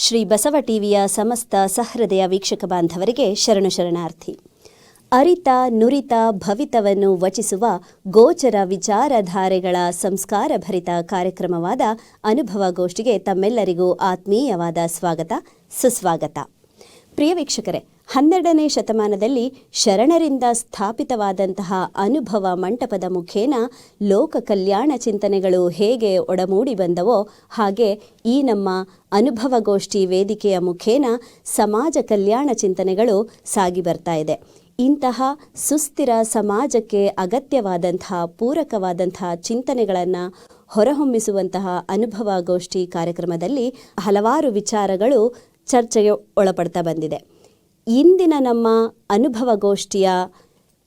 ಶ್ರೀ ಬಸವ ಟಿವಿಯ ಸಮಸ್ತ ಸಹೃದಯ ವೀಕ್ಷಕ ಬಾಂಧವರಿಗೆ ಶರಣು ಶರಣಾರ್ಥಿ. ಅರಿತ, ನುರಿತ, ಭವಿತವನ್ನು ವಚಿಸುವ ಗೋಚರ ವಿಚಾರಧಾರೆಗಳ ಸಂಸ್ಕಾರಭರಿತ ಕಾರ್ಯಕ್ರಮವಾದ ಅನುಭವ ಗೋಷ್ಠಿಗೆ ತಮ್ಮೆಲ್ಲರಿಗೂ ಆತ್ಮೀಯವಾದ ಸ್ವಾಗತ, ಸುಸ್ವಾಗತ. ಪ್ರಿಯ ವೀಕ್ಷಕರೇ ಹನ್ನೆರಡನೇ ಶತಮಾನದಲ್ಲಿ ಶರಣರಿಂದ ಸ್ಥಾಪಿತವಾದಂತಹ ಅನುಭವ ಮಂಟಪದ ಮುಖೇನ ಲೋಕ ಕಲ್ಯಾಣ ಚಿಂತನೆಗಳು ಹೇಗೆ ಒಡಮೂಡಿ ಬಂದವೋ ಹಾಗೆ ಈ ನಮ್ಮ ಅನುಭವಗೋಷ್ಠಿ ವೇದಿಕೆಯ ಮುಖೇನ ಸಮಾಜ ಕಲ್ಯಾಣ ಚಿಂತನೆಗಳು ಸಾಗಿ ಬರ್ತಾ ಇದೆ. ಇಂತಹ ಸುಸ್ಥಿರ ಸಮಾಜಕ್ಕೆ ಅಗತ್ಯವಾದಂತಹ ಪೂರಕವಾದಂತಹ ಚಿಂತನೆಗಳನ್ನು ಹೊರಹೊಮ್ಮಿಸುವಂತಹ ಅನುಭವ ಗೋಷ್ಠಿ ಕಾರ್ಯಕ್ರಮದಲ್ಲಿ ಹಲವಾರು ವಿಚಾರಗಳು ಚರ್ಚೆಗೆ ಒಳಪಡ್ತಾ ಬಂದಿದೆ. ಇಂದಿನ ನಮ್ಮ ಅನುಭವ ಗೋಷ್ಠಿಯ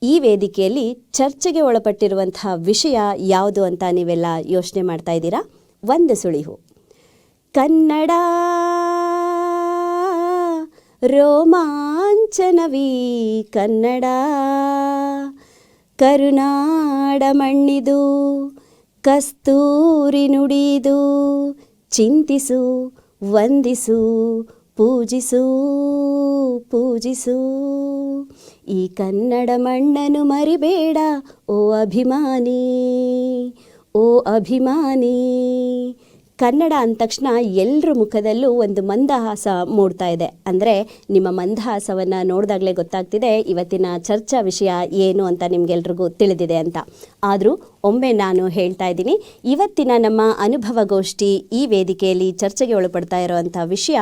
ಈ ವೇದಿಕೆಯಲ್ಲಿ ಚರ್ಚೆಗೆ ಒಳಪಟ್ಟಿರುವಂತಹ ವಿಷಯ ಯಾವುದು ಅಂತ ನೀವೆಲ್ಲ ಯೋಚನೆ ಮಾಡ್ತಾ ಇದ್ದೀರಾ? ಒಂದು ಸುಳಿವು. ಕನ್ನಡ ರೋಮಾಂಚನವೀ ಕನ್ನಡ. ಕರುನಾಡ ಮಣ್ಣಿದು, ಕಸ್ತೂರಿ ನುಡಿದು, ಚಿಂತಿಸು, ವಂದಿಸು ಪೂಜಿಸು ಪೂಜಿಸು. ಈ ಕನ್ನಡ ಮಣ್ಣನ್ನು ಮರಿಬೇಡ, ಓ ಅಭಿಮಾನಿ ಓ ಅಭಿಮಾನಿ. ಕನ್ನಡ ಅಂದ ತಕ್ಷಣ ಎಲ್ಲರ ಮುಖದಲ್ಲೂ ಒಂದು ಮಂದಹಾಸ ಮೂಡ್ತಾ ಇದೆ. ಅಂದರೆ ನಿಮ್ಮ ಮಂದಹಾಸವನ್ನು ನೋಡಿದಾಗಲೇ ಗೊತ್ತಾಗ್ತಿದೆ, ಇವತ್ತಿನ ಚರ್ಚಾ ವಿಷಯ ಏನು ಅಂತ ನಿಮಗೆಲ್ರಿಗೂ ತಿಳಿದಿದೆ ಅಂತ. ಆದರೂ ಒಮ್ಮೆ ನಾನು ಹೇಳ್ತಾ ಇದ್ದೀನಿ, ಇವತ್ತಿನ ನಮ್ಮ ಅನುಭವಗೋಷ್ಠಿ ಈ ವೇದಿಕೆಯಲ್ಲಿ ಚರ್ಚೆಗೆ ಒಳಪಡ್ತಾ ಇರೋವಂಥ ವಿಷಯ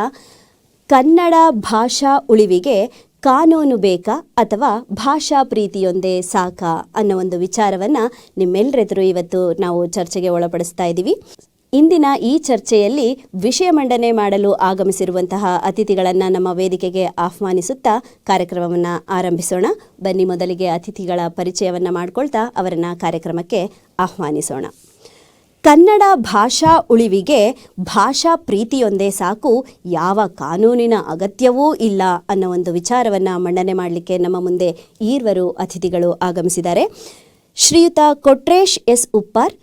ಕನ್ನಡ ಭಾಷಾ ಉಳಿವಿಗೆ ಕಾನೂನು ಬೇಕಾ ಅಥವಾ ಭಾಷಾ ಪ್ರೀತಿಯೊಂದೇ ಸಾಕಾ ಅನ್ನೋ ಒಂದು ವಿಚಾರವನ್ನು ನಿಮ್ಮೆಲ್ಲರೆದುರು ಇವತ್ತು ನಾವು ಚರ್ಚೆಗೆ ಒಳಪಡಿಸ್ತಾ ಇದ್ದೀವಿ. ಇಂದಿನ ಈ ಚರ್ಚೆಯಲ್ಲಿ ವಿಷಯ ಮಂಡನೆ ಮಾಡಲು ಆಗಮಿಸಿರುವಂತಹ ಅತಿಥಿಗಳನ್ನು ನಮ್ಮ ವೇದಿಕೆಗೆ ಆಹ್ವಾನಿಸುತ್ತಾ ಕಾರ್ಯಕ್ರಮವನ್ನು ಆರಂಭಿಸೋಣ. ಬನ್ನಿ ಮೊದಲಿಗೆ ಅತಿಥಿಗಳ ಪರಿಚಯವನ್ನು ಮಾಡಿಕೊಳ್ತಾ ಅವರನ್ನು ಕಾರ್ಯಕ್ರಮಕ್ಕೆ ಆಹ್ವಾನಿಸೋಣ. ಕನ್ನಡ ಭಾಷಾ ಉಳಿವಿಗೆ ಭಾಷಾ ಪ್ರೀತಿಯೊಂದೇ ಸಾಕು, ಯಾವ ಕಾನೂನಿನ ಅಗತ್ಯವೂ ಇಲ್ಲ ಅನ್ನೋ ಒಂದು ವಿಚಾರವನ್ನು ಮಂಡನೆ ಮಾಡಲಿಕ್ಕೆ ನಮ್ಮ ಮುಂದೆ ಈರ್ವರು ಅತಿಥಿಗಳು ಆಗಮಿಸಿದ್ದಾರೆ. ಶ್ರೀಯುತ ಕೊಟ್ರೇಶ್ ಎಸ್ ಉಪ್ಪಾರ್,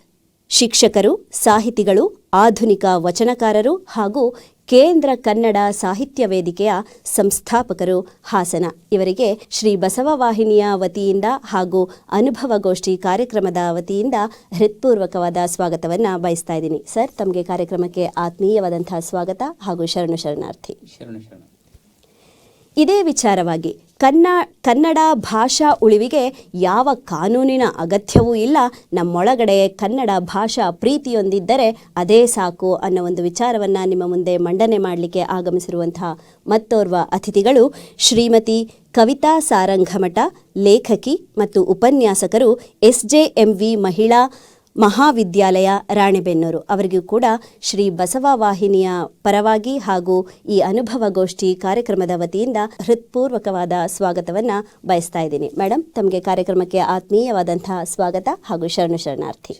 ಶಿಕ್ಷಕರು, ಸಾಹಿತಿಗಳು, ಆಧುನಿಕ ವಚನಕಾರರು ಹಾಗೂ ಕೇಂದ್ರ ಕನ್ನಡ ಸಾಹಿತ್ಯ ವೇದಿಕೆಯ ಸಂಸ್ಥಾಪಕರು ಹಾಸನ. ಇವರಿಗೆ ಶ್ರೀ ಬಸವ ವಾಹಿನಿಯ ವತಿಯಿಂದ ಹಾಗೂ ಅನುಭವ ಗೋಷ್ಠಿ ಕಾರ್ಯಕ್ರಮದ ವತಿಯಿಂದ ಹೃತ್ಪೂರ್ವಕವಾದ ಸ್ವಾಗತವನ್ನು ಬಯಸ್ತಾ ಇದ್ದೀನಿ. ಸರ್ ತಮಗೆ ಕಾರ್ಯಕ್ರಮಕ್ಕೆ ಆತ್ಮೀಯವಾದಂತಹ ಸ್ವಾಗತ ಹಾಗೂ ಶರಣು ಶರಣಾರ್ಥಿ. ಶರಣ ಶರಣ. ಇದೇ ವಿಚಾರವಾಗಿ ಕನ್ನ, ಕನ್ನಡ ಭಾಷಾ ಉಳಿವಿಗೆ ಯಾವ ಕಾನೂನಿನ ಅಗತ್ಯವೂ ಇಲ್ಲ. ನಮ್ಮೊಳಗಡೆ ಕನ್ನಡ ಭಾಷಾ ಪ್ರೀತಿಯೊಂದಿದ್ದರೆ ಅದೇ ಸಾಕು ಅನ್ನೋ ಒಂದು ವಿಚಾರವನ್ನು ನಿಮ್ಮ ಮುಂದೆ ಮಂಡನೆ ಮಾಡಲಿಕ್ಕೆ ಆಗಮಿಸಿರುವಂತಹ ಮತ್ತೋರ್ವ ಅತಿಥಿಗಳು ಶ್ರೀಮತಿ ಕವಿತಾ ಸಾರಂಗಮಠ, ಲೇಖಕಿ ಮತ್ತು ಉಪನ್ಯಾಸಕರು ಎಸ್ ಜೆ ಎಂ ವಿ ಮಹಿಳಾ ಮಹಾವಿದ್ಯಾಲಯ, ರಾಣೆಬೆನ್ನೂರು. ಅವರಿಗೂ ಕೂಡ ಶ್ರೀ ಬಸವ ವಾಹಿನಿಯ ಪರವಾಗಿ ಹಾಗೂ ಈ ಅನುಭವ ಗೋಷ್ಠಿ ಕಾರ್ಯಕ್ರಮದ ವತಿಯಿಂದ ಹೃತ್ಪೂರ್ವಕವಾದ ಸ್ವಾಗತವನ್ನು ಬಯಸ್ತಾ ಇದ್ದೀನಿ. ಮೇಡಮ್ ತಮಗೆ ಕಾರ್ಯಕ್ರಮಕ್ಕೆ ಆತ್ಮೀಯವಾದಂತಹ ಸ್ವಾಗತ ಹಾಗೂ ಶರಣು ಶರಣಾರ್ಥಿ.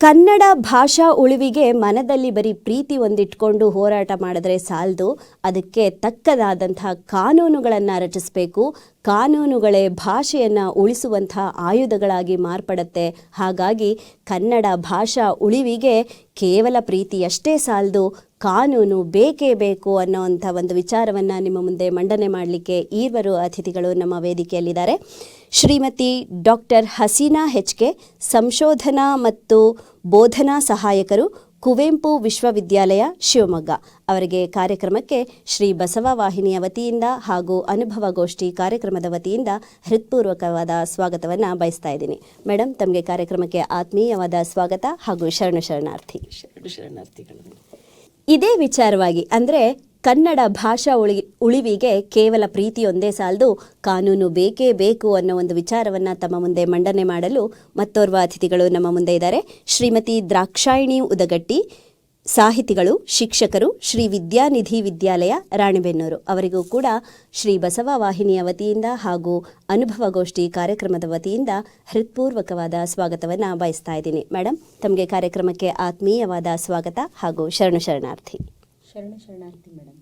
ಕನ್ನಡ ಭಾಷಾ ಉಳಿವಿಗೆ ಮನದಲ್ಲಿ ಬರೀ ಪ್ರೀತಿ ಒಂದಿಟ್ಕೊಂಡು ಹೋರಾಟ ಮಾಡಿದ್ರೆ ಸಾಲದು. ಅದಕ್ಕೆ ತಕ್ಕದಾದಂತಹ ಕಾನೂನುಗಳನ್ನು ರಚಿಸಬೇಕು. ಕಾನೂನುಗಳೇ ಭಾಷೆಯನ್ನು ಉಳಿಸುವಂತಹ ಆಯುಧಗಳಾಗಿ ಮಾರ್ಪಡುತ್ತೆ. ಹಾಗಾಗಿ ಕನ್ನಡ ಭಾಷಾ ಉಳಿವಿಗೆ ಕೇವಲ ಪ್ರೀತಿಯಷ್ಟೇ ಸಾಲದು. ಕಾನೂನು ಬೇಕೇ ಬೇಕು ಅನ್ನೋವಂಥ ಒಂದು ವಿಚಾರವನ್ನು ನಿಮ್ಮ ಮುಂದೆ ಮಂಡನೆ ಮಾಡಲಿಕ್ಕೆ ಈರ್ವರು ಅತಿಥಿಗಳು ನಮ್ಮ ವೇದಿಕೆಯಲ್ಲಿದ್ದಾರೆ. ಶ್ರೀಮತಿ ಡಾಕ್ಟರ್ ಹಸೀನಾ ಹೆಚ್ಕೆ ಸಂಶೋಧನಾ ಮತ್ತು ಬೋಧನಾ ಸಹಾಯಕರು ಕುವೆಂಪು ವಿಶ್ವವಿದ್ಯಾಲಯ ಶಿವಮೊಗ್ಗ. ಅವರಿಗೆ ಕಾರ್ಯಕ್ರಮಕ್ಕೆ ಶ್ರೀ ಬಸವ ವಾಹಿನಿಯ ವತಿಯಿಂದ ಹಾಗೂ ಅನುಭವ ಗೋಷ್ಠಿ ಕಾರ್ಯಕ್ರಮದ ವತಿಯಿಂದ ಹೃತ್ಪೂರ್ವಕವಾದ ಸ್ವಾಗತವನ್ನು ಬಯಸ್ತಾ ಇದ್ದೀನಿ. ಮೇಡಮ್ ತಮಗೆ ಕಾರ್ಯಕ್ರಮಕ್ಕೆ ಆತ್ಮೀಯವಾದ ಸ್ವಾಗತ ಹಾಗೂ ಶರಣು ಶರಣಾರ್ಥಿ. ಶರಣ ಶರಣಾರ್ಥಿಗಳು. ಇದೇ ವಿಚಾರವಾಗಿ ಅಂದರೆ ಕನ್ನಡ ಭಾಷಾ ಉಳಿ, ಉಳಿವಿಗೆ ಕೇವಲ ಪ್ರೀತಿಯೊಂದೇ ಸಾಲದು ಕಾನೂನು ಬೇಕೇ ಬೇಕು ಅನ್ನೋ ಒಂದು ವಿಚಾರವನ್ನು ತಮ್ಮ ಮುಂದೆ ಮಂಡನೆ ಮಾಡಲು ಮತ್ತೋರ್ವ ಅತಿಥಿಗಳು ನಮ್ಮ ಮುಂದೆ ಇದ್ದಾರೆ. ಶ್ರೀಮತಿ ದ್ರಾಕ್ಷಾಯಿಣಿ ಉದಗಟ್ಟಿ, ಸಾಹಿತಿಗಳು, ಶಿಕ್ಷಕರು, ಶ್ರೀ ವಿದ್ಯಾನಿಧಿ ವಿದ್ಯಾಲಯ, ರಾಣಿಬೆನ್ನೂರು. ಅವರಿಗೂ ಕೂಡ ಶ್ರೀ ಬಸವ ವಾಹಿನಿಯ ವತಿಯಿಂದ ಹಾಗೂ ಅನುಭವಗೋಷ್ಠಿ ಕಾರ್ಯಕ್ರಮದ ವತಿಯಿಂದ ಹೃತ್ಪೂರ್ವಕವಾದ ಸ್ವಾಗತವನ್ನು ಬಯಸ್ತಾ ಇದ್ದೀನಿ. ಮೇಡಮ್ ತಮಗೆ ಕಾರ್ಯಕ್ರಮಕ್ಕೆ ಆತ್ಮೀಯವಾದ ಸ್ವಾಗತ ಹಾಗೂ ಶರಣು ಶರಣಾರ್ಥಿ. ಶರಣ ಶರಣಾರ್ಥಿ ಮೇಡಮ್.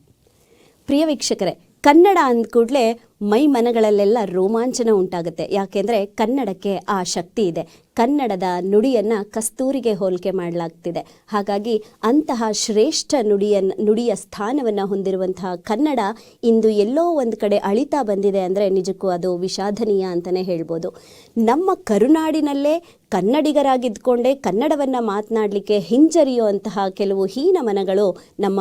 ಪ್ರಿಯ ವೀಕ್ಷಕರೇ ಕನ್ನಡ ಅಂದ ಕೂಡಲೇ ಮೈ ಮನಗಳಲ್ಲೆಲ್ಲ ರೋಮಾಂಚನ ಉಂಟಾಗುತ್ತೆ. ಯಾಕೆಂದರೆ ಕನ್ನಡಕ್ಕೆ ಆ ಶಕ್ತಿ ಇದೆ. ಕನ್ನಡದ ನುಡಿಯನ್ನು ಕಸ್ತೂರಿಗೆ ಹೋಲಿಕೆ ಮಾಡಲಾಗ್ತಿದೆ. ಹಾಗಾಗಿ ಅಂತಹ ಶ್ರೇಷ್ಠ ನುಡಿಯ ನುಡಿಯ ಸ್ಥಾನವನ್ನು ಹೊಂದಿರುವಂತಹ ಕನ್ನಡ ಇಂದು ಎಲ್ಲೋ ಒಂದು ಕಡೆ ಅಳಿತಾ ಬಂದಿದೆ ಅಂದರೆ ನಿಜಕ್ಕೂ ಅದು ವಿಷಾದನೀಯ ಅಂತಲೇ ಹೇಳ್ಬೋದು. ನಮ್ಮ ಕರುನಾಡಿನಲ್ಲೇ ಕನ್ನಡಿಗರಾಗಿದ್ದುಕೊಂಡೇ ಕನ್ನಡವನ್ನು ಮಾತನಾಡಲಿಕ್ಕೆ ಹಿಂಜರಿಯುವಂತಹ ಕೆಲವು ಹೀನ ಮನಗಳು ನಮ್ಮ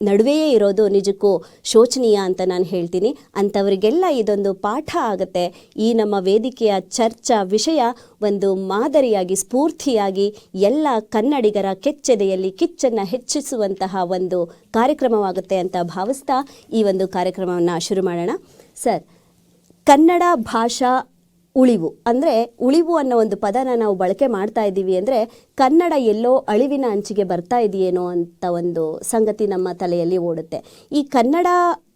ನಡುವೆಯೇ ಇರೋದು ನಿಜಕ್ಕೂ ಶೋಚನೀಯ ಅಂತ ನಾನು ಹೇಳ್ತೀನಿ. ಅಂಥವರಿಗೆಲ್ಲ ಇದೊಂದು ಪಾಠ ಆಗುತ್ತೆ. ಈ ನಮ್ಮ ವೇದಿಕೆಯ ಚರ್ಚಾ ವಿಷಯ ಒಂದು ಮಾದರಿಯಾಗಿ, ಸ್ಫೂರ್ತಿಯಾಗಿ ಎಲ್ಲ ಕನ್ನಡಿಗರ ಕೆಚ್ಚೆದೆಯಲ್ಲಿ, ಕಿಚ್ಚನ್ನು ಹೆಚ್ಚಿಸುವಂತಹ ಒಂದು ಕಾರ್ಯಕ್ರಮವಾಗುತ್ತೆ ಅಂತ ಭಾವಿಸ್ತಾ ಈ ಒಂದು ಕಾರ್ಯಕ್ರಮವನ್ನು ಶುರು ಮಾಡೋಣ. ಸರ್, ಕನ್ನಡ ಭಾಷಾ ಉಳಿವು. ಅಂದರೆ ಉಳಿವು ಅನ್ನೋ ಒಂದು ಪದನ ನಾವು ಬಳಕೆ ಮಾಡ್ತಾ ಇದ್ದೀವಿ ಅಂದರೆ ಕನ್ನಡ ಎಲ್ಲೋ ಅಳಿವಿನ ಅಂಚಿಗೆ ಬರ್ತಾ ಇದೆಯೇನೋ ಅಂತ ಒಂದು ಸಂಗತಿ ನಮ್ಮ ತಲೆಯಲ್ಲಿ ಓಡುತ್ತೆ. ಈ ಕನ್ನಡ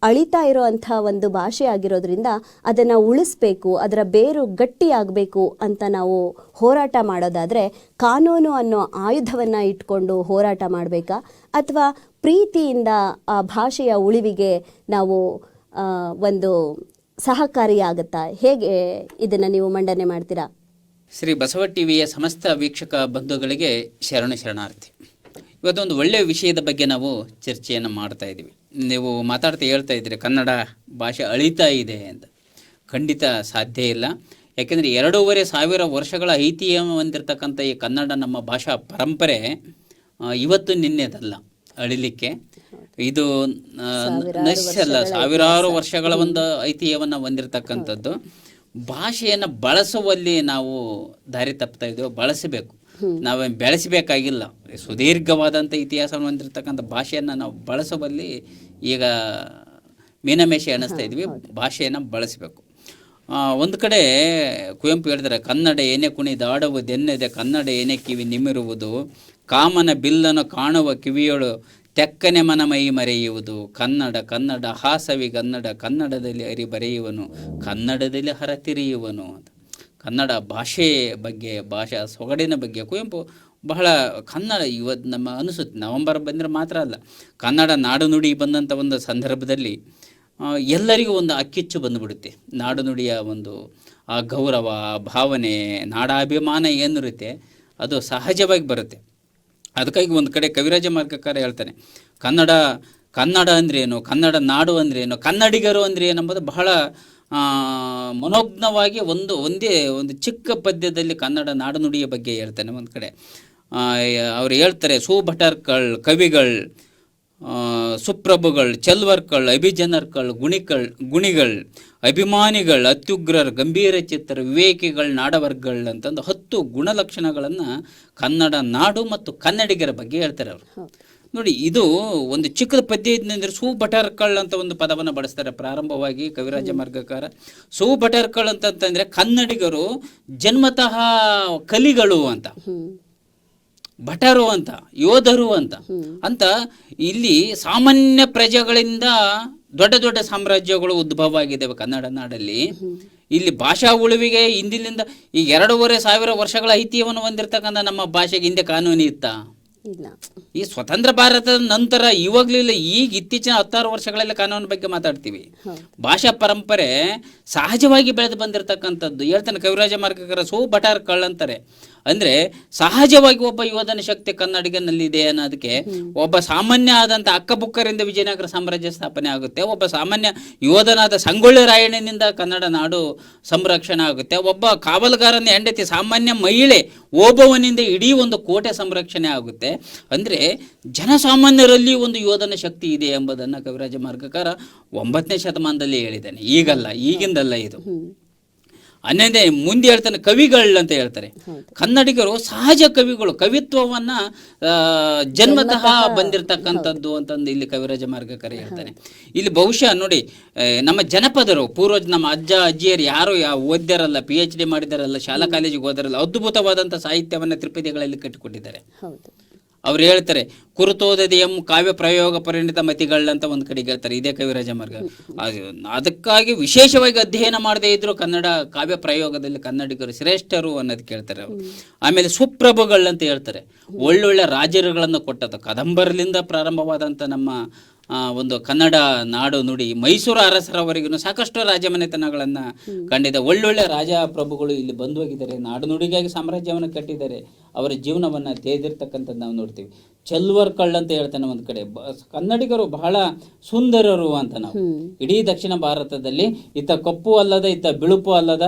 ಅಳಿತಾ ಇರೋವಂಥ ಒಂದು ಭಾಷೆ ಆಗಿರೋದ್ರಿಂದ ಅದನ್ನು ಉಳಿಸ್ಬೇಕು, ಅದರ ಬೇರು ಗಟ್ಟಿಯಾಗಬೇಕು ಅಂತ ನಾವು ಹೋರಾಟ ಮಾಡೋದಾದರೆ ಕಾನೂನು ಅನ್ನೋ ಆಯುಧವನ್ನು ಇಟ್ಕೊಂಡು ಹೋರಾಟ ಮಾಡಬೇಕಾ? ಅಥವಾ ಪ್ರೀತಿಯಿಂದ ಆ ಭಾಷೆಯ ಉಳಿವಿಗೆ ನಾವು ಒಂದು ಸಹಕಾರಿಯಾಗುತ್ತಾ? ಹೇಗೆ ಇದನ್ನು ನೀವು ಮಂಡನೆ ಮಾಡ್ತೀರಾ? ಶ್ರೀ ಬಸವ ಟಿವಿಯ ಸಮಸ್ತ ವೀಕ್ಷಕ ಬಂಧುಗಳಿಗೆ ಶರಣ ಶರಣಾರ್ಥಿ. ಇವತ್ತೊಂದು ಒಳ್ಳೆಯ ವಿಷಯದ ಬಗ್ಗೆ ನಾವು ಚರ್ಚೆಯನ್ನು ಮಾಡ್ತಾ ಇದ್ದೀವಿ. ನೀವು ಮಾತಾಡ್ತಾ ಹೇಳ್ತಾ ಇದ್ದೀರಿ, ಕನ್ನಡ ಭಾಷೆ ಅಳಿತಾ ಇದೆ ಅಂತ. ಖಂಡಿತ ಸಾಧ್ಯ ಇಲ್ಲ. ಯಾಕೆಂದರೆ ಎರಡೂವರೆ ಸಾವಿರ ವರ್ಷಗಳ ಐತಿಹ್ಯ ಹೊಂದಿರತಕ್ಕಂಥ ಈ ಕನ್ನಡ ನಮ್ಮ ಭಾಷಾ ಪರಂಪರೆ ಇವತ್ತು ನಿನ್ನೆದಲ್ಲ ಅಳಿಲಿಕ್ಕೆ. ಇದು ನಶ್ಯಲ್ಲ ಸಾವಿರಾರು ವರ್ಷಗಳ ಒಂದು ಐತಿಹ್ಯವನ್ನು ಹೊಂದಿರತಕ್ಕಂಥದ್ದು. ಭಾಷೆಯನ್ನು ಬಳಸುವಲ್ಲಿ ನಾವು ದಾರಿ ತಪ್ತಾ ಇದ್ದೇವೆ ಬಳಸಬೇಕು. ನಾವು ಬೆಳೆಸಬೇಕಾಗಿಲ್ಲ. ಸುದೀರ್ಘವಾದಂಥ ಇತಿಹಾಸವನ್ನು ಹೊಂದಿರತಕ್ಕಂಥ ಭಾಷೆಯನ್ನು ನಾವು ಬಳಸುವಲ್ಲಿ ಈಗ ಮೀನಮೇಷೆ ಎಣಿಸ್ತಾ ಇದ್ವಿ. ಭಾಷೆಯನ್ನು ಬಳಸಬೇಕು. ಒಂದು ಕಡೆ ಕುವೆಂಪು ಹೇಳಿದರೆ ಕನ್ನಡ ಏನೇ ಕುಣಿದಾಡುವುದೆನ್ನದೆ ಕನ್ನಡ ಏನೇ ಕಿವಿ ನಿಮಿರುವುದು ಕಾಮನ ಬಿಲ್ಲನ್ನು ಕಾಣುವ ಕಿವಿಯೊಳು ತೆಕ್ಕನೆ ಮನಮೈ ಮರೆಯುವುದು. ಕನ್ನಡ ಕನ್ನಡ, ಹಾಸವಿ, ಕನ್ನಡ, ಕನ್ನಡದಲ್ಲಿ ಅರಿ ಬರೆಯುವನು, ಕನ್ನಡದಲ್ಲಿ ಹರತಿರಿಯುವನು ಅಂತ. ಕನ್ನಡ ಭಾಷೆ ಬಗ್ಗೆ, ಭಾಷಾ ಸೊಗಡಿನ ಬಗ್ಗೆ ಕುವೆಂಪು ಬಹಳ ಕನ್ನಡ ಇವತ್ತು ನಮ್ಮ ಅನಿಸುತ್ತೆ. ನವಂಬರ್ ಬಂದರೆ ಮಾತ್ರ ಅಲ್ಲ. ಕನ್ನಡ ನಾಡು ನುಡಿ ಬಂದಂಥ ಒಂದು ಸಂದರ್ಭದಲ್ಲಿ ಎಲ್ಲರಿಗೂ ಒಂದು ಅಕ್ಕಿಚ್ಚು ಬಂದುಬಿಡುತ್ತೆ. ನಾಡು ನುಡಿಯ ಒಂದು, ಆ ಗೌರವ ಭಾವನೆ, ನಾಡಾಭಿಮಾನ ಏನಿರುತ್ತೆ, ಅದು ಸಹಜವಾಗಿ ಬರುತ್ತೆ. ಅದಕ್ಕಾಗಿ ಒಂದು ಕಡೆ ಕವಿರಾಜ ಮಾರ್ಗಕಾರ ಹೇಳ್ತಾನೆ, ಕನ್ನಡ ಕನ್ನಡ ಅಂದ್ರೇನು, ಕನ್ನಡ ನಾಡು ಅಂದ್ರೇನು, ಕನ್ನಡಿಗರು ಅಂದ್ರೆ ಏನಂಬುದು ಬಹಳ ಮನೋಜ್ಞವಾಗಿ ಒಂದು, ಒಂದೇ, ಒಂದು ಚಿಕ್ಕ ಪದ್ಯದಲ್ಲಿ ಕನ್ನಡ ನಾಡು ನುಡಿಯ ಬಗ್ಗೆ ಹೇಳ್ತಾನೆ ಒಂದು ಕಡೆ. ಅವ್ರು ಹೇಳ್ತಾರೆ ಸುಭಟರ್ಕಳ್ ಕವಿಗಳ್ ಸುಪ್ರಭುಗಳ್, ಚಲ್ವರ್ಕಳ್, ಅಭಿಜನರ್ಕಳ್, ಗುಣಿಕಳ್, ಗುಣಿಗಳ್ ಅಭಿಮಾನಿಗಳ್ ಅತ್ಯುಗ್ರರು ಗಂಭೀರ ಚಿತ್ರ ವಿವೇಕಿಗಳು ನಾಡವರ್ಗಗಳು ಅಂತಂದು ಹತ್ತು ಗುಣಲಕ್ಷಣಗಳನ್ನು ಕನ್ನಡ ನಾಡು ಮತ್ತು ಕನ್ನಡಿಗರ ಬಗ್ಗೆ ಹೇಳ್ತಾರೆ ಅವರು. ನೋಡಿ ಇದು ಒಂದು ಚಿಕ್ಕದ ಪದ್ಯ ಇದ್ದಂದ್ರೆ ಸೂ ಭಟರ್ಕಳ್ ಅಂತ ಒಂದು ಪದವನ್ನು ಬಳಸ್ತಾರೆ ಪ್ರಾರಂಭವಾಗಿ ಕವಿರಾಜ ಮಾರ್ಗಕಾರ. ಸೂ ಭಟರ್ಕಳ್ ಅಂತಂತಂದ್ರೆ ಕನ್ನಡಿಗರು ಜನ್ಮತಃ ಕಲಿಗಳು ಅಂತ. ಭಟರು ಅಂತ ಯೋಧರು ಅಂತ. ಅಂತ ಇಲ್ಲಿ ಸಾಮಾನ್ಯ ಪ್ರಜೆಗಳಿಂದ ದೊಡ್ಡ ದೊಡ್ಡ ಸಾಮ್ರಾಜ್ಯಗಳು ಉದ್ಭವ ಆಗಿದ್ದಾವೆ ಕನ್ನಡ ನಾಡಲ್ಲಿ. ಇಲ್ಲಿ ಭಾಷಾ ಉಳಿವಿಗೆ ಹಿಂದಿನಿಂದ ಈ ಎರಡೂವರೆ ಸಾವಿರ ವರ್ಷಗಳ ಐತಿಹ್ಯವನ್ನು ಹೊಂದಿರತಕ್ಕಂಥ ನಮ್ಮ ಭಾಷೆಗೆ ಹಿಂದೆ ಕಾನೂನು ಇತ್ತಾ? ಈ ಸ್ವತಂತ್ರ ಭಾರತದ ನಂತರ ಇವಾಗಲಿಲ್ಲ ಈಗ ಇತ್ತೀಚಿನ ಹತ್ತಾರು ವರ್ಷಗಳಲ್ಲಿ ಕಾನೂನು ಬಗ್ಗೆ ಮಾತಾಡ್ತೀವಿ. ಭಾಷಾ ಪರಂಪರೆ ಸಹಜವಾಗಿ ಬೆಳೆದು ಬಂದಿರತಕ್ಕಂಥದ್ದು. ಹೇಳ್ತಾನೆ ಕವಿರಾಜ ಮಾರ್ಗಕರ ಸೋ ಬಟಾರ್ ಕಳ್ ಅಂತಾರೆ ಅಂದ್ರೆ ಸಹಜವಾಗಿ ಒಬ್ಬ ಯೋಧನ ಶಕ್ತಿ ಕನ್ನಡಿಗನಲ್ಲಿ ಇದೆ ಅನ್ನೋದಕ್ಕೆ ಒಬ್ಬ ಸಾಮಾನ್ಯ ಆದಂತ ಅಕ್ಕಬುಕ್ಕರಿಂದ ವಿಜಯನಗರ ಸಾಮ್ರಾಜ್ಯ ಸ್ಥಾಪನೆ ಆಗುತ್ತೆ ಒಬ್ಬ ಸಾಮಾನ್ಯ ಯೋಧನಾದ ಸಂಗೊಳ್ಳಿ ರಾಯಣ್ಣನಿಂದ ಕನ್ನಡ ನಾಡು ಸಂರಕ್ಷಣೆ ಆಗುತ್ತೆ ಒಬ್ಬ ಕಾವಲುಗಾರನ ಹೆಂಡತಿ ಸಾಮಾನ್ಯ ಮಹಿಳೆ ಓಬವನಿಂದ ಇಡೀ ಒಂದು ಕೋಟೆ ಸಂರಕ್ಷಣೆ ಆಗುತ್ತೆ. ಅಂದ್ರೆ ಜನಸಾಮಾನ್ಯರಲ್ಲಿ ಒಂದು ಯೋಧನ ಶಕ್ತಿ ಇದೆ ಎಂಬುದನ್ನು ಕವಿರಾಜ ಮಾರ್ಗಕಾರ ಒಂಬತ್ತನೇ ಶತಮಾನದಲ್ಲಿ ಹೇಳಿದ್ದಾನೆ ಈಗಲ್ಲ ಈಗಿಂದಲ್ಲ ಇದು. ಹನ್ನೊಂದೇ ಮುಂದೆ ಹೇಳ್ತಾನೆ ಕವಿಗಳು ಅಂತ ಹೇಳ್ತಾರೆ. ಕನ್ನಡಿಗರು ಸಹಜ ಕವಿಗಳು ಕವಿತ್ವವನ್ನ ಜನ್ಮತಃ ಬಂದಿರತಕ್ಕಂಥದ್ದು ಅಂತಂದು ಇಲ್ಲಿ ಕವಿರಾಜ ಮಾರ್ಗಕರ ಹೇಳ್ತಾನೆ ಇಲ್ಲಿ ಬಹುಶಃ ನೋಡಿ ನಮ್ಮ ಜನಪದರು ಪೂರ್ವಜ ನಮ್ಮ ಅಜ್ಜ ಅಜ್ಜಿಯರು ಯಾರು ಯಾವ ಓದ್ಯಾರಲ್ಲ ಪಿ ಎಚ್ ಡಿ ಮಾಡಿದಾರಲ್ಲ ಶಾಲಾ ಕಾಲೇಜಿಗೆ ಹೋದಾರಲ್ಲ ಅದ್ಭುತವಾದಂಥ ಸಾಹಿತ್ಯವನ್ನ ತ್ರಿಪದಿಗಳಲ್ಲಿ ಕಟ್ಟಿಕೊಟ್ಟಿದ್ದಾರೆ. ಅವ್ರು ಹೇಳ್ತಾರೆ, ಕುರುತೋದದೆಯಂ ಕಾವ್ಯ ಪ್ರಯೋಗ ಪರಿಣಿತ ಮತಿಗಳಂತ ಒಂದು ಕಡೆಗೆ ಹೇಳ್ತಾರೆ, ಇದೇ ಕವಿರಾಜ ಮಾರ್ಗ ಅದು- ಅದಕ್ಕಾಗಿ ವಿಶೇಷವಾಗಿ ಅಧ್ಯಯನ ಮಾಡದೇ ಇದ್ರು ಕನ್ನಡ ಕಾವ್ಯ ಪ್ರಯೋಗದಲ್ಲಿ ಕನ್ನಡಿಗರು ಶ್ರೇಷ್ಠರು ಅನ್ನೋದು ಕೇಳ್ತಾರೆ ಅವರು. ಆಮೇಲೆ ಸುಪ್ರಭುಗಳಂತ ಹೇಳ್ತಾರೆ, ಒಳ್ಳೊಳ್ಳೆ ರಾಜರುಗಳನ್ನು ಕೊಟ್ಟದ್ದು, ಕದಂಬರಲಿಂದ ಪ್ರಾರಂಭವಾದಂಥ ನಮ್ಮ ಒಂದು ಕನ್ನಡ ನಾಡು ನುಡಿ ಮೈಸೂರು ಅರಸರವರೆಗೂ ಸಾಕಷ್ಟು ರಾಜಮನೆತನಗಳನ್ನು ಕಂಡಿದೆ. ಒಳ್ಳೊಳ್ಳೆ ರಾಜ ಪ್ರಭುಗಳು ಇಲ್ಲಿ ಬಂದು ಹೋಗಿದ್ದಾರೆ. ನಾಡು ನುಡಿಗಾಗಿ ಸಾಮ್ರಾಜ್ಯವನ್ನು ಕಟ್ಟಿದ್ದಾರೆ. ಅವರ ಜೀವನವನ್ನು ತೇದಿರ್ತಕ್ಕಂಥದ್ದು ನಾವು ನೋಡ್ತೀವಿ. ಚೆಲ್ವರ್ ಕಳ್ಳ ಅಂತ ಹೇಳ್ತಾನೆ ಒಂದು ಕಡೆ. ಕನ್ನಡಿಗರು ಬಹಳ ಸುಂದರರು ಅಂತ ನಾವು. ಇಡೀ ದಕ್ಷಿಣ ಭಾರತದಲ್ಲಿ ಇತ್ತ ಕಪ್ಪು ಅಲ್ಲದ ಇತ್ತ ಬಿಳುಪು ಅಲ್ಲದ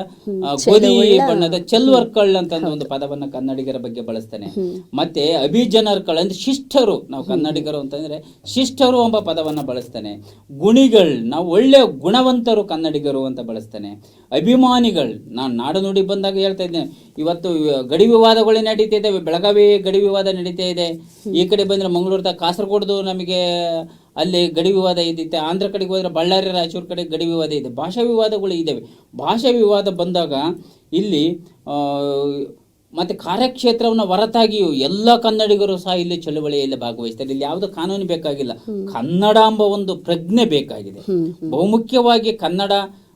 ಗೋಧಿ ಬಣ್ಣದ ಚೆಲ್ವರ್ ಕಳ್ಳ ಅಂತ ಒಂದು ಪದವನ್ನ ಕನ್ನಡಿಗರ ಬಗ್ಗೆ ಬಳಸ್ತಾನೆ. ಮತ್ತೆ ಅಭಿಜನರ್ ಕಳ್ಳ ಅಂದ್ರೆ ಶಿಷ್ಟರು. ನಾವು ಕನ್ನಡಿಗರು ಅಂತಂದ್ರೆ ಶಿಷ್ಟರು ಎಂಬ ಪದವನ್ನ ಬಳಸ್ತಾನೆ. ಗುಣಿಗಳ್ ನಾವು ಒಳ್ಳೆ ಗುಣವಂತರು ಕನ್ನಡಿಗರು ಅಂತ ಬಳಸ್ತಾನೆ. ಅಭಿಮಾನಿಗಳು ನಾನು ನಾಡು ನುಡಿ ಬಂದಾಗ ಹೇಳ್ತಾ ಇದ್ದೇನೆ. ಇವತ್ತು ಗಡಿ ವಿವಾದಗಳು ನಡೀತಾ ಇದ್ದಾವೆ ಬೆಳಗಾವಿ ಗಡಿ ವಿವಾದ ನಡೀತಾ ಇದೆ. ಈ ಕಡೆ ಬಂದ್ರೆ ಮಂಗಳೂರು ತ ಕಾಸರಗೋಡ್ದು ನಮಗೆ ಅಲ್ಲಿ ಗಡಿ ವಿವಾದ ಇದ್ದಿತ್ತೆ. ಆಂಧ್ರ ಕಡೆಗೆ ಹೋದ್ರೆ ಬಳ್ಳಾರಿ ರಾಯಚೂರು ಕಡೆ ಗಡಿ ವಿವಾದ ಇದೆ. ಭಾಷಾ ವಿವಾದಗಳು ಇದ್ದಾವೆ. ಭಾಷಾ ವಿವಾದ ಬಂದಾಗ ಇಲ್ಲಿ ಮತ್ತೆ ಕಾರ್ಯಕ್ಷೇತ್ರವನ್ನು ಹೊರತಾಗಿಯೂ ಎಲ್ಲ ಕನ್ನಡಿಗರು ಸಹ ಇಲ್ಲಿ ಚಳುವಳಿಯಲ್ಲಿ ಭಾಗವಹಿಸ್ತಾರೆ. ಇಲ್ಲಿ ಯಾವುದು ಕಾನೂನು ಬೇಕಾಗಿಲ್ಲ. ಕನ್ನಡ ಎಂಬ ಒಂದು ಪ್ರಜ್ಞೆ ಬೇಕಾಗಿದೆ. ಬಹುಮುಖ್ಯವಾಗಿ ಕನ್ನಡ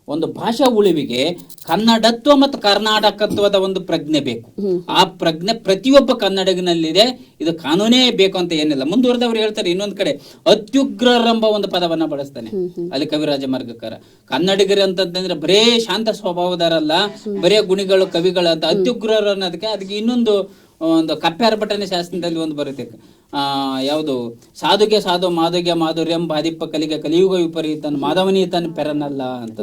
ಒಂದು ಭಾಷಾ ಉಳಿವಿಗೆ ಕನ್ನಡತ್ವ ಮತ್ತು ಕರ್ನಾಟಕತ್ವದ ಒಂದು ಪ್ರಜ್ಞೆ ಬೇಕು. ಆ ಪ್ರಜ್ಞೆ ಪ್ರತಿಯೊಬ್ಬ ಕನ್ನಡಿಗನಲ್ಲಿದೆ. ಇದು ಕಾನೂನೇ ಬೇಕು ಅಂತ ಏನಿಲ್ಲ. ಮುಂದುವರೆದವರು ಹೇಳ್ತಾರೆ ಇನ್ನೊಂದು ಕಡೆ ಅತ್ಯುಗ್ರರೆಂಬ ಒಂದು ಪದವನ್ನ ಬಳಸ್ತಾನೆ. ಅಲ್ಲಿ ಕವಿರಾಜ ಮಾರ್ಗಕಾರ. ಕನ್ನಡಿಗರು ಅಂತಂದ್ರೆ ಬರೇ ಶಾಂತ ಸ್ವಭಾವದರಲ್ಲ ಬರೇ ಗುಣಿಗಳು ಕವಿಗಳು ಅಂತ ಅತ್ಯುಗ್ರರು ಅನ್ನೋದಕ್ಕೆ ಅದಕ್ಕೆ ಇನ್ನೊಂದು ಒಂದು ಕಪ್ಪ್ಯಾರ ಬಟನೆ ಶಾಸನದಲ್ಲಿ ಒಂದು ಬರುತ್ತೆ. ಯಾವುದು? ಸಾಧುಗೆ ಸಾಧು ಮಾಧುಗೆ ಮಾಧುರ್ಯಂ ಬಾದಿಪ್ಪ ಕಲಿಗೆ ಕಲಿಯುಗ ವಿಪರೀತ ಮಾಧವನೀತನ್ ಪೆರನಲ್ಲ ಅಂತ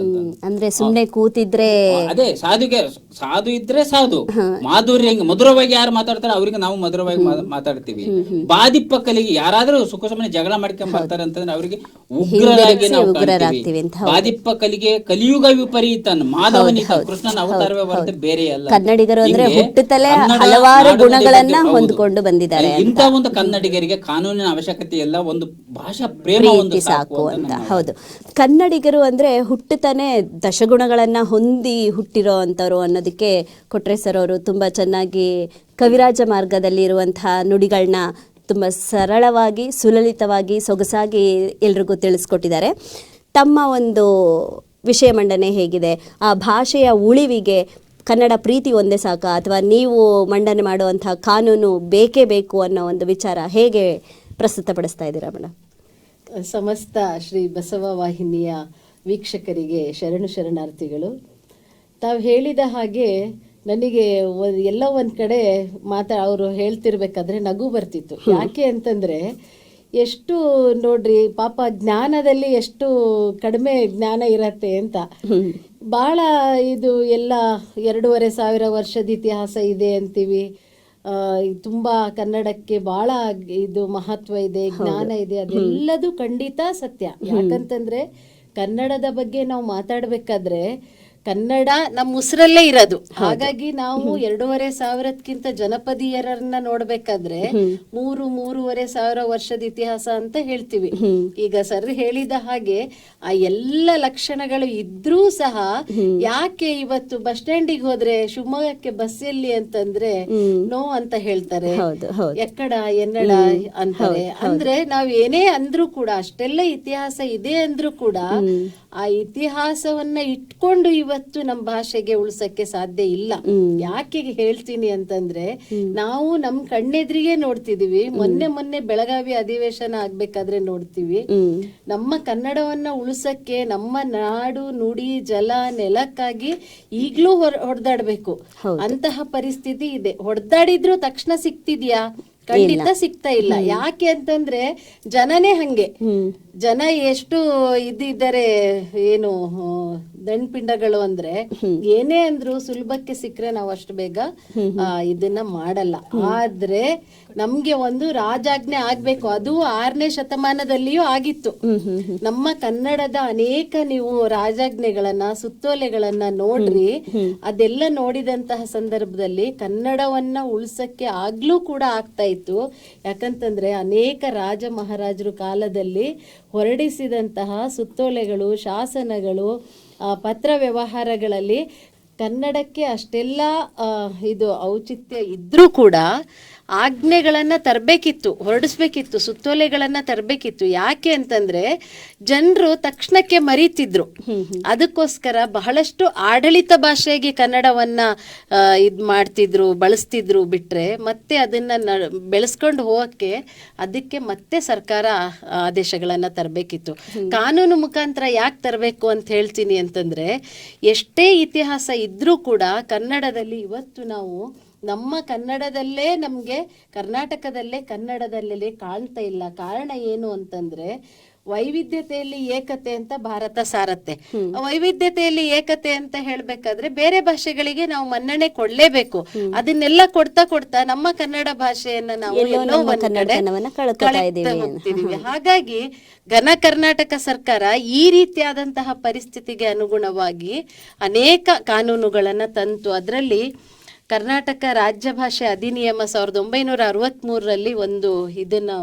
ಅಂದ್ರೆ ಸುಮ್ನೆ ಕೂತಿದ್ರೆ ಅದೇ ಸಾಧುಗೆ ಸಾಧು ಇದ್ರೆ ಸಾಧು. ಮಾಧುರ್ಯ ಮಧುರವಾಗಿ ಯಾರು ಮಾತಾಡ್ತಾರೆ ಅವ್ರಿಗೆ ನಾವು ಮಧುರವಾಗಿ ಮಾತಾಡ್ತೀವಿ. ಬಾದಿಪ್ಪ ಕಲಿಗೆ ಯಾರಾದ್ರೂ ಸುಖ ಸುಮ್ಮನೆ ಜಗಳ ಮಾಡ್ಕೊಂಡ್ ಬರ್ತಾರೆ ಅಂತಂದ್ರೆ ಅವರಿಗೆ ಉಗ್ರರಾಗಿ ನಾವು ಕಾಣ್ತೀವಿ. ಬಾದಿಪ್ಪ ಕಲಿಗೆ ಕಲಿಯುಗ ವಿಪರೀತ ಮಾಧವನಿ ಕೃಷ್ಣನ ಅವತಾರವೇ ಹೊರತು ಬೇರೆ ಅಲ್ಲ. ಕನ್ನಡಿಗರು ಅಂದ್ರೆ ಹುಟ್ಟುತ್ತಲೇ ಹಲವಾರು ಗುಣಗಳನ್ನ ಹೊಂದ್ಕೊಂಡು ಬಂದಿದ್ದಾರೆ ಇಂತ ಒಂದು ಕನ್ನಡಿಗರಿಗೆ ಕಾನೂನಿನ ಅವಶ್ಯಕತೆ ಇಲ್ಲ ಒಂದು ಭಾಷಾ ಪ್ರೇಮ ಒಂದು ಸಾಕು ಅಂತ ಹೌದು. ಕನ್ನಡಿಗರು ಅಂದ್ರೆ ಹುಟ್ಟುತ್ತಾನೆ ದಶಗುಣಗಳನ್ನ ಹೊಂದಿ ಹುಟ್ಟಿರೋ ಅಂತವ್ರು ಅನ್ನೋದಕ್ಕೆ ಕೊಟ್ರೆ ಸರ್ ಅವರು ತುಂಬಾ ಚೆನ್ನಾಗಿ ಕವಿರಾಜ ಮಾರ್ಗದಲ್ಲಿ ಇರುವಂತಹ ನುಡಿಗಳನ್ನ ತುಂಬ ಸರಳವಾಗಿ ಸುಲಲಿತವಾಗಿ ಸೊಗಸಾಗಿ ಎಲ್ರಿಗೂ ತಿಳಿಸ್ಕೊಟ್ಟಿದ್ದಾರೆ. ತಮ್ಮ ಒಂದು ವಿಷಯ ಮಂಡನೆ ಹೇಗಿದೆ. ಆ ಭಾಷೆಯ ಉಳಿವಿಗೆ ಕನ್ನಡ ಪ್ರೀತಿ ಒಂದೇ ಸಾಕ ಅಥವಾ ನೀವು ಮಂಡನೆ ಮಾಡುವಂತಹ ಕಾನೂನು ಬೇಕೇ ಬೇಕು ಅನ್ನೋ ಒಂದು ವಿಚಾರ ಹೇಗೆ ಪ್ರಸ್ತುತಪಡಿಸ್ತಾ ಇದ್ದೀರಾ ಮೇಡಮ್ ಸಮಸ್ತ ಶ್ರೀ ಬಸವ ವಾಹಿನಿಯ ವೀಕ್ಷಕರಿಗೆ ಶರಣು ಶರಣಾರ್ಥಿಗಳು ತಾವು ಹೇಳಿದ ಹಾಗೆ ನನಗೆ ಎಲ್ಲ ಒಂದು ಒಂದ್ ಕಡೆ ಮಾತಾ ಅವರು ಹೇಳ್ತಿರ್ಬೇಕಾದ್ರೆ ನಗು ಬರ್ತಿತ್ತು. ಯಾಕೆ ಅಂತಂದ್ರೆ ಎಷ್ಟು ನೋಡ್ರಿ ಪಾಪ ಜ್ಞಾನದಲ್ಲಿ ಎಷ್ಟು ಕಡಿಮೆ ಜ್ಞಾನ ಇರತ್ತೆ ಅಂತ. ಬಹಳ ಇದು ಎಲ್ಲ ಎರಡೂವರೆ ಸಾವಿರ ವರ್ಷದ ಇತಿಹಾಸ ಇದೆ ಅಂತೀವಿ. ಆ, ತುಂಬಾ ಕನ್ನಡಕ್ಕೆ ಬಹಳ ಇದು ಮಹತ್ವ ಇದೆ ಜ್ಞಾನ ಇದೆ ಅದೆಲ್ಲದು ಖಂಡಿತ ಸತ್ಯ. ಯಾಕಂತಂದ್ರೆ ಕನ್ನಡದ ಬಗ್ಗೆ ನಾವು ಮಾತಾಡ್ಬೇಕಾದ್ರೆ ಕನ್ನಡ ನಮ್ಮ ಉಸಿರಲ್ಲೇ ಇರೋದು. ಹಾಗಾಗಿ ನಾವು ಎರಡೂವರೆ ಸಾವಿರಕ್ಕಿಂತ ಜನಪದೀಯರನ್ನ ನೋಡ್ಬೇಕಾದ್ರೆ ಮೂರು ಮೂರುವರೆ ಸಾವಿರ ವರ್ಷದ ಇತಿಹಾಸ ಅಂತ ಹೇಳ್ತೀವಿ. ಈಗ ಸರ್ ಹೇಳಿದ ಹಾಗೆ ಆ ಎಲ್ಲ ಲಕ್ಷಣಗಳು ಇದ್ರೂ ಸಹ ಯಾಕೆ ಇವತ್ತು ಬಸ್ ಸ್ಟ್ಯಾಂಡಿಗೆ ಹೋದ್ರೆ ಶಿವಮೊಗ್ಗಕ್ಕೆ ಬಸ್ ಎಲ್ಲಿ ಅಂತಂದ್ರೆ ನೋ ಅಂತ ಹೇಳ್ತಾರೆ. ಎಕ್ಕಡ ಎನ್ನಡ ಅಂತಾರೆ. ಅಂದ್ರೆ ನಾವ್ ಏನೇ ಅಂದ್ರೂ ಕೂಡ ಅಷ್ಟೆಲ್ಲ ಇತಿಹಾಸ ಇದೆ ಅಂದ್ರೂ ಕೂಡ ಆ ಇತಿಹಾಸವನ್ನ ಇಟ್ಕೊಂಡು ಇವತ್ತು ನಮ್ಮ ಭಾಷೆಗೆ ಉಳ್ಸಕ್ಕೆ ಸಾಧ್ಯ ಇಲ್ಲ. ಯಾಕೆ ಹೇಳ್ತೀನಿ ಅಂತಂದ್ರೆ ನಾವು ನಮ್ ಕಣ್ಣೆದ್ರಿಗೆ ನೋಡ್ತಿದೀವಿ. ಮೊನ್ನೆ ಮೊನ್ನೆ ಬೆಳಗಾವಿ ಅಧಿವೇಶನ ಆಗ್ಬೇಕಾದ್ರೆ ನೋಡ್ತೀವಿ. ನಮ್ಮ ಕನ್ನಡವನ್ನ ಉಳಿಸಕ್ಕೆ ನಮ್ಮ ನಾಡು ನುಡಿ ಜಲ ನೆಲಕ್ಕಾಗಿ ಈಗ್ಲೂ ಹೊಡೆದಾಡ್ಬೇಕು. ಅಂತಹ ಪರಿಸ್ಥಿತಿ ಇದೆ. ಹೊಡೆದಾಡಿದ್ರು ತಕ್ಷಣ ಸಿಕ್ತಿದ್ಯಾ ಖಂಡಿತ ಸಿಗ್ತಾ ಇಲ್ಲ. ಯಾಕೆ ಅಂತಂದ್ರೆ ಜನನೇ ಹಂಗೆ. ಜನ ಎಷ್ಟು ಇದ್ದಿದ್ದಾರೆ ಏನು ದಣ್ಪಿಂಡಗಳು ಅಂದ್ರೆ ಏನೇ ಅಂದ್ರು ಸುಲಭಕ್ಕೆ ಸಿಕ್ಕರೆ ನಾವು ಅಷ್ಟು ಬೇಗ ಆ, ಇದನ್ನ ಮಾಡಲ್ಲ. ಆದ್ರೆ ನಮ್ಗೆ ಒಂದು ರಾಜಾಜ್ಞೆ ಆಗ್ಬೇಕು. ಅದು ಆರನೇ ಶತಮಾನದಲ್ಲಿಯೂ ಆಗಿತ್ತು. ನಮ್ಮ ಕನ್ನಡದ ಅನೇಕ ನೀವು ರಾಜಾಜ್ಞೆಗಳನ್ನ ಸುತ್ತೋಲೆಗಳನ್ನ ನೋಡ್ರಿ ಅದೆಲ್ಲ ನೋಡಿದಂತಹ ಸಂದರ್ಭದಲ್ಲಿ ಕನ್ನಡವನ್ನ ಉಳ್ಸಕ್ಕೆ ಆಗ್ಲೂ ಕೂಡ ಆಗ್ತಾ ಇತ್ತು. ಯಾಕಂತಂದ್ರೆ ಅನೇಕ ರಾಜ ಮಹಾರಾಜರು ಕಾಲದಲ್ಲಿ ಹೊರಡಿಸಿದಂತಹ ಸುತ್ತೋಲೆಗಳು ಶಾಸನಗಳು ಆ, ಪತ್ರ ವ್ಯವಹಾರಗಳಲ್ಲಿ ಕನ್ನಡಕ್ಕೆ ಅಷ್ಟೆಲ್ಲ ಆ, ಇದು ಔಚಿತ್ಯ ಇದ್ರೂ ಕೂಡ ಆಜ್ಞೆಗಳನ್ನ ತರಬೇಕಿತ್ತು, ಹೊರಡಿಸ್ಬೇಕಿತ್ತು, ಸುತ್ತೋಲೆಗಳನ್ನು ತರಬೇಕಿತ್ತು. ಯಾಕೆ ಅಂತಂದ್ರೆ ಜನರು ತಕ್ಷಣಕ್ಕೆ ಮರೀತಿದ್ರು. ಅದಕ್ಕೋಸ್ಕರ ಬಹಳಷ್ಟು ಆಡಳಿತ ಭಾಷೆಗೆ ಕನ್ನಡವನ್ನ ಇದು ಮಾಡ್ತಿದ್ರು, ಬಳಸ್ತಿದ್ರು ಬಿಟ್ರೆ ಮತ್ತೆ ಅದನ್ನ ನ- ಬೆಳೆಸ್ಕೊಂಡು ಹೋಗಕ್ಕೆ ಅದಕ್ಕೆ ಮತ್ತೆ ಸರ್ಕಾರ ಆದೇಶಗಳನ್ನ ತರಬೇಕಿತ್ತು. ಕಾನೂನು ಮುಖಾಂತರ ಯಾಕೆ ತರಬೇಕು ಅಂತ ಹೇಳ್ತೀನಿ ಅಂತಂದ್ರೆ ಎಷ್ಟೇ ಇತಿಹಾಸ ಇದ್ರೂ ಕೂಡ ಕನ್ನಡದಲ್ಲಿ ಇವತ್ತು ನಾವು ನಮ್ಮ ಕನ್ನಡದಲ್ಲೇ ನಮಗೆ ಕರ್ನಾಟಕದಲ್ಲೇ ಕನ್ನಡದಲ್ಲೇ ಕಾಣ್ತಾ ಇಲ್ಲ. ಕಾರಣ ಏನು ಅಂತಂದ್ರೆ ವೈವಿಧ್ಯತೆಯಲ್ಲಿ ಏಕತೆ ಅಂತ ಭಾರತ ಸಾರತ್ತೆ. ವೈವಿಧ್ಯತೆಯಲ್ಲಿ ಏಕತೆ ಅಂತ ಹೇಳ್ಬೇಕಾದ್ರೆ ಬೇರೆ ಭಾಷೆಗಳಿಗೆ ನಾವು ಮನ್ನಣೆ ಕೊಡ್ಲೇಬೇಕು. ಅದನ್ನೆಲ್ಲ ಕೊಡ್ತಾ ಕೊಡ್ತಾ ನಮ್ಮ ಕನ್ನಡ ಭಾಷೆಯನ್ನ ನಾವು ಎಲ್ಲೋ. ಹೋಗ್ತಿದೀವಿ. ಹಾಗಾಗಿ ಘನ ಕರ್ನಾಟಕ ಸರ್ಕಾರ ಈ ರೀತಿಯಾದಂತಹ ಪರಿಸ್ಥಿತಿಗೆ ಅನುಗುಣವಾಗಿ ಅನೇಕ ಕಾನೂನುಗಳನ್ನ ತಂತು. ಅದರಲ್ಲಿ ಕರ್ನಾಟಕ ರಾಜ್ಯ ಭಾಷೆ ಅಧಿನಿಯಮ ಸಾವಿರದ ಒಂಬೈನೂರ ಅರವತ್ಮೂರರಲ್ಲಿ ಒಂದು ಇದನ್ನು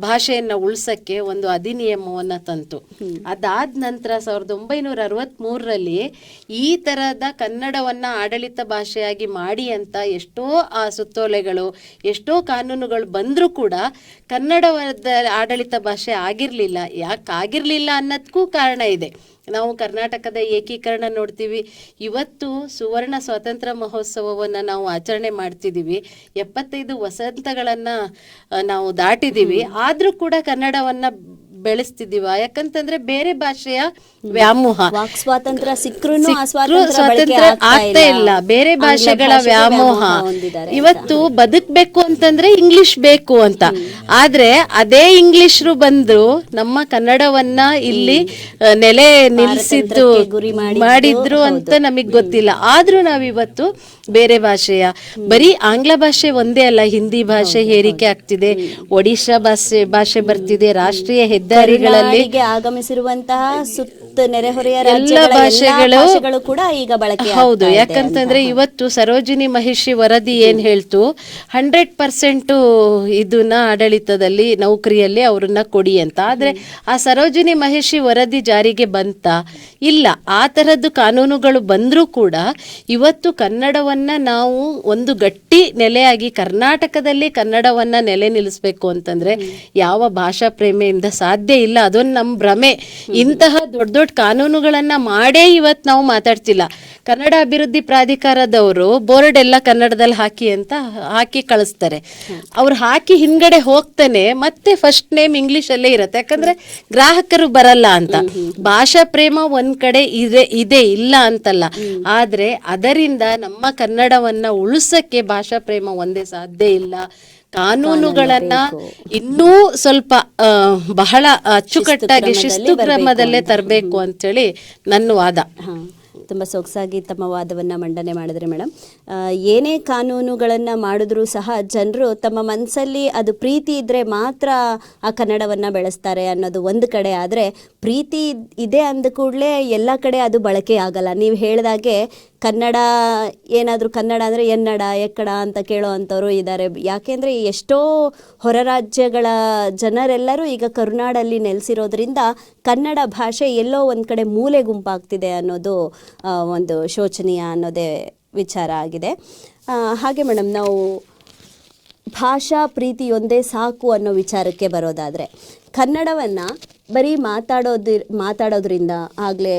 ಭಾಷೆಯನ್ನು ಉಳಿಸೋಕ್ಕೆ ಒಂದು ಅಧಿನಿಯಮವನ್ನು ತಂತು. ಅದಾದ ನಂತರ ಸಾವಿರದ ಒಂಬೈನೂರ ಅರವತ್ಮೂರರಲ್ಲಿ ಈ ಥರದ ಕನ್ನಡವನ್ನು ಆಡಳಿತ ಭಾಷೆಯಾಗಿ ಮಾಡಿ ಅಂತ ಎಷ್ಟೋ ಆ ಸುತ್ತೋಲೆಗಳು ಎಷ್ಟೋ ಕಾನೂನುಗಳು ಬಂದರೂ ಕೂಡ ಕನ್ನಡದ ಆಡಳಿತ ಭಾಷೆ ಆಗಿರಲಿಲ್ಲ. ಯಾಕೆ ಆಗಿರಲಿಲ್ಲ ಅನ್ನೋದಕ್ಕೂ ಕಾರಣ ಇದೆ. ನಾವು ಕರ್ನಾಟಕದ ಏಕೀಕರಣ ನೋಡ್ತೀವಿ. ಇವತ್ತು ಸುವರ್ಣ ಸ್ವಾತಂತ್ರ್ಯ ಮಹೋತ್ಸವವನ್ನು ನಾವು ಆಚರಣೆ ಮಾಡ್ತಿದ್ದೀವಿ ಎಪ್ಪತ್ತೈದು ವಸಂತಗಳನ್ನು ನಾವು ದಾಟಿದ್ದೀವಿ ಆದರೂ ಕೂಡ ಕನ್ನಡವನ್ನ ಬೆಳೆಸ್ತಿದ್ದೀವ? ಯಾಕಂತಂದ್ರೆ ಬೇರೆ ಭಾಷೆಯ ವ್ಯಾಮೋಹ. ಸ್ವಾತಂತ್ರ್ಯ ಸ್ವಾತಂತ್ರ್ಯ ಆಗ್ತಾ ಇಲ್ಲ. ಬೇರೆ ಭಾಷೆಗಳ ವ್ಯಾಮೋಹ ಇವತ್ತು ಬದುಕ್ಬೇಕು ಅಂತಂದ್ರೆ ಇಂಗ್ಲಿಷ್ ಬೇಕು ಅಂತ. ಆದ್ರೆ ಅದೇ ಇಂಗ್ಲಿಷ್ರು ಬಂದು ನಮ್ಮ ಕನ್ನಡವನ್ನ ಇಲ್ಲಿ ನೆಲೆ ನಿಲ್ಸಿದ್ದು ಮಾಡಿದ್ರು ಅಂತ ನಮಗ್ ಗೊತ್ತಿಲ್ಲ. ಆದ್ರೂ ನಾವಿವತ್ತು ಬೇರೆ ಭಾಷೆಯ. ಬರೀ ಆಂಗ್ಲ ಭಾಷೆ ಒಂದೇ ಅಲ್ಲ ಹಿಂದಿ ಭಾಷೆ ಹೇರಿಕೆ ಆಗ್ತಿದೆ ಒಡಿಶಾ ಭಾಷೆ ಭಾಷೆ ಬರ್ತಿದೆ ರಾಷ್ಟ್ರೀಯ ಹೆದ್ದಾರಿಗಳಲ್ಲಿ ಆಗಮಿಸಿರುವಂತಹ ಸುತ್ತ ನೆರೆಹೊರೆಯ ಎಲ್ಲ ಭಾಷೆಗಳು ಭಾಷೆಗಳು ಕೂಡ ಈಗ ಬಳಕೆ ಹೌದು. ಯಾಕಂತಂದ್ರೆ ಇವತ್ತು ಸರೋಜಿನಿ ಮಹಿಷಿ ವರದಿ ಏನ್ ಹೇಳ್ತು? ಹಂಡ್ರೆಡ್ ಪರ್ಸೆಂಟ್ ಇದನ್ನ ಆಡಳಿತದಲ್ಲಿ ನೌಕರಿಯಲ್ಲಿ ಅವ್ರನ್ನ ಕೊಡಿ ಅಂತ. ಆದ್ರೆ ಆ ಸರೋಜಿನಿ ಮಹಿಷಿ ವರದಿ ಜಾರಿಗೆ ಬಂತ? ಇಲ್ಲ. ಆ ತರದ್ದು ಕಾನೂನುಗಳು ಬಂದ್ರೂ ಕೂಡ ಇವತ್ತು ಕನ್ನಡವನ್ನ ನಾವು ಒಂದು ಗಟ್ಟಿ ನೆಲೆಯಾಗಿ ಕರ್ನಾಟಕದಲ್ಲಿ ಕನ್ನಡವನ್ನ ನೆಲೆ ನಿಲ್ಲಿಸಬೇಕು ಅಂತಂದ್ರೆ ಯಾವ ಭಾಷಾ ಪ್ರೇಮೆಯಿಂದ ಸಾಧ್ಯ ಇಲ್ಲ. ಅದೊಂದು ನಮ್ಮ ಭ್ರಮೆ. ಇಂತಹ ದೊಡ್ಡ ದೊಡ್ಡ ಕಾನೂನುಗಳನ್ನ ಮಾಡೇ ಇವತ್ತು ನಾವು ಮಾತಾಡ್ತಿಲ್ಲ. ಕನ್ನಡ ಅಭಿವೃದ್ಧಿ ಪ್ರಾಧಿಕಾರದವರು ಬೋರ್ಡ್ ಎಲ್ಲ ಕನ್ನಡದಲ್ಲಿ ಹಾಕಿ ಅಂತ ಹಾಕಿ ಕಳಿಸ್ತಾರೆ. ಅವ್ರು ಹಾಕಿ ಹಿಂದ್ಗಡೆ ಹೋಗ್ತಾನೆ, ಮತ್ತೆ ಫಸ್ಟ್ ನೇಮ್ ಇಂಗ್ಲಿಷ್ ಅಲ್ಲೇ ಇರತ್ತೆ. ಯಾಕಂದ್ರೆ ಗ್ರಾಹಕರು ಬರಲ್ಲ ಅಂತ. ಭಾಷಾ ಪ್ರೇಮ ಒಂದ್ ಕಡೆ ಇದೆ ಇದೆ ಇಲ್ಲ ಅಂತಲ್ಲ. ಆದ್ರೆ ಅದರಿಂದ ನಮ್ಮ ಕನ್ನಡವನ್ನ ಉಳಿಸಕ್ಕೆ ಭಾಷಾ ಪ್ರೇಮ ಒಂದೇ ಸಾಧ್ಯ ಇಲ್ಲ. ಕಾನೂನುಗಳನ್ನ ಇನ್ನೂ ಸ್ವಲ್ಪ ಬಹಳ ಅಚ್ಚುಕಟ್ಟಾಗಿ ಶಿಸ್ತು ಕ್ರಮದಲ್ಲೇ ತರಬೇಕು ಅಂತೇಳಿ ನನ್ನ ವಾದ. ಹಾ ತುಂಬ ಸೊಗಸಾಗಿ ತಮ್ಮ ವಾದವನ್ನು ಮಂಡನೆ ಮಾಡಿದ್ರೆ ಮೇಡಮ್ ಏನೇ ಕಾನೂನುಗಳನ್ನು ಮಾಡಿದ್ರೂ ಸಹ ಜನರು ತಮ್ಮ ಮನಸ್ಸಲ್ಲಿ ಅದು ಪ್ರೀತಿ ಇದ್ದರೆ ಮಾತ್ರ ಆ ಕನ್ನಡವನ್ನು ಬೆಳೆಸ್ತಾರೆ ಅನ್ನೋದು ಒಂದು ಕಡೆ. ಆದರೆ ಪ್ರೀತಿ ಇದೆ ಅಂದ ಕೂಡಲೇ ಎಲ್ಲ ಕಡೆ ಅದು ಬಳಕೆ ಆಗಲ್ಲ. ನೀವು ಹೇಳಿದಾಗೆ ಕನ್ನಡ, ಏನಾದರೂ ಕನ್ನಡ ಅಂದರೆ ಎನ್ನಡ, ಎಕ್ಕಡ ಅಂತ ಕೇಳೋ ಅಂಥವ್ರು ಇದ್ದಾರೆ ಯಾಕೆಂದರೆ ಎಷ್ಟೋ ಹೊರ ರಾಜ್ಯಗಳ ಜನರೆಲ್ಲರೂ ಈಗ ಕರುನಾಡಲ್ಲಿ ನೆಲೆಸಿರೋದ್ರಿಂದ ಕನ್ನಡ ಭಾಷೆ ಎಲ್ಲೋ ಒಂದು ಕಡೆ ಮೂಲೆ ಗುಂಪಾಗ್ತಿದೆ ಅನ್ನೋದು ಒಂದು ಶೋಚನೀಯ ಅನ್ನೋದೇ ವಿಚಾರ ಆಗಿದೆ. ಹಾಗೆ ಮೇಡಮ್, ನಾವು ಭಾಷಾ ಪ್ರೀತಿಯೊಂದೇ ಸಾಕು ಅನ್ನೋ ವಿಚಾರಕ್ಕೆ ಬರೋದಾದರೆ ಕನ್ನಡವನ್ನು ಬರೀ ಮಾತಾಡೋದಿ ಮಾತಾಡೋದ್ರಿಂದ ಆಗಲೇ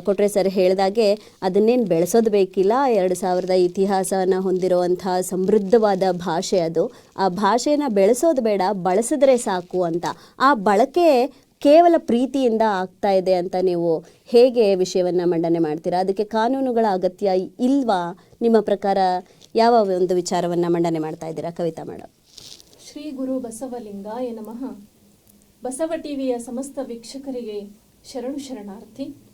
ಕೊಟ್ರೆ ಸರ್ ಹೇಳಿದಾಗೆ ಅದನ್ನೇನು ಬೆಳೆಸೋದು ಬೇಕಿಲ್ಲ. ಎರಡು ಸಾವಿರದ ಇತಿಹಾಸವನ್ನು ಹೊಂದಿರುವಂಥ ಸಮೃದ್ಧವಾದ ಭಾಷೆ ಅದು. ಆ ಭಾಷೆನ ಬೆಳೆಸೋದು ಬೇಡ, ಬಳಸಿದ್ರೆ ಸಾಕು ಅಂತ. ಆ ಬಳಕೆ ಕೇವಲ ಪ್ರೀತಿಯಿಂದ ಆಗ್ತಾ ಇದೆ ಅಂತ ನೀವು ಹೇಗೆ ವಿಷಯವನ್ನು ಮಂಡನೆ ಮಾಡ್ತೀರಾ? ಅದಕ್ಕೆ ಕಾನೂನುಗಳ ಅಗತ್ಯ ಇಲ್ವಾ? ನಿಮ್ಮ ಪ್ರಕಾರ ಯಾವ ಒಂದು ವಿಚಾರವನ್ನು ಮಂಡನೆ ಮಾಡ್ತಾ ಇದ್ದೀರಾ ಕವಿತಾ ಮೇಡಮ್ ಶ್ರೀ ಗುರು ಬಸವಲಿಂಗಾಯ ನಮಃ. ಬಸವ ಟಿವಿಯ ಸಮಸ್ತ ವೀಕ್ಷಕರಿಗೆ ಶರಣು ಶರಣಾರ್ಥಿ.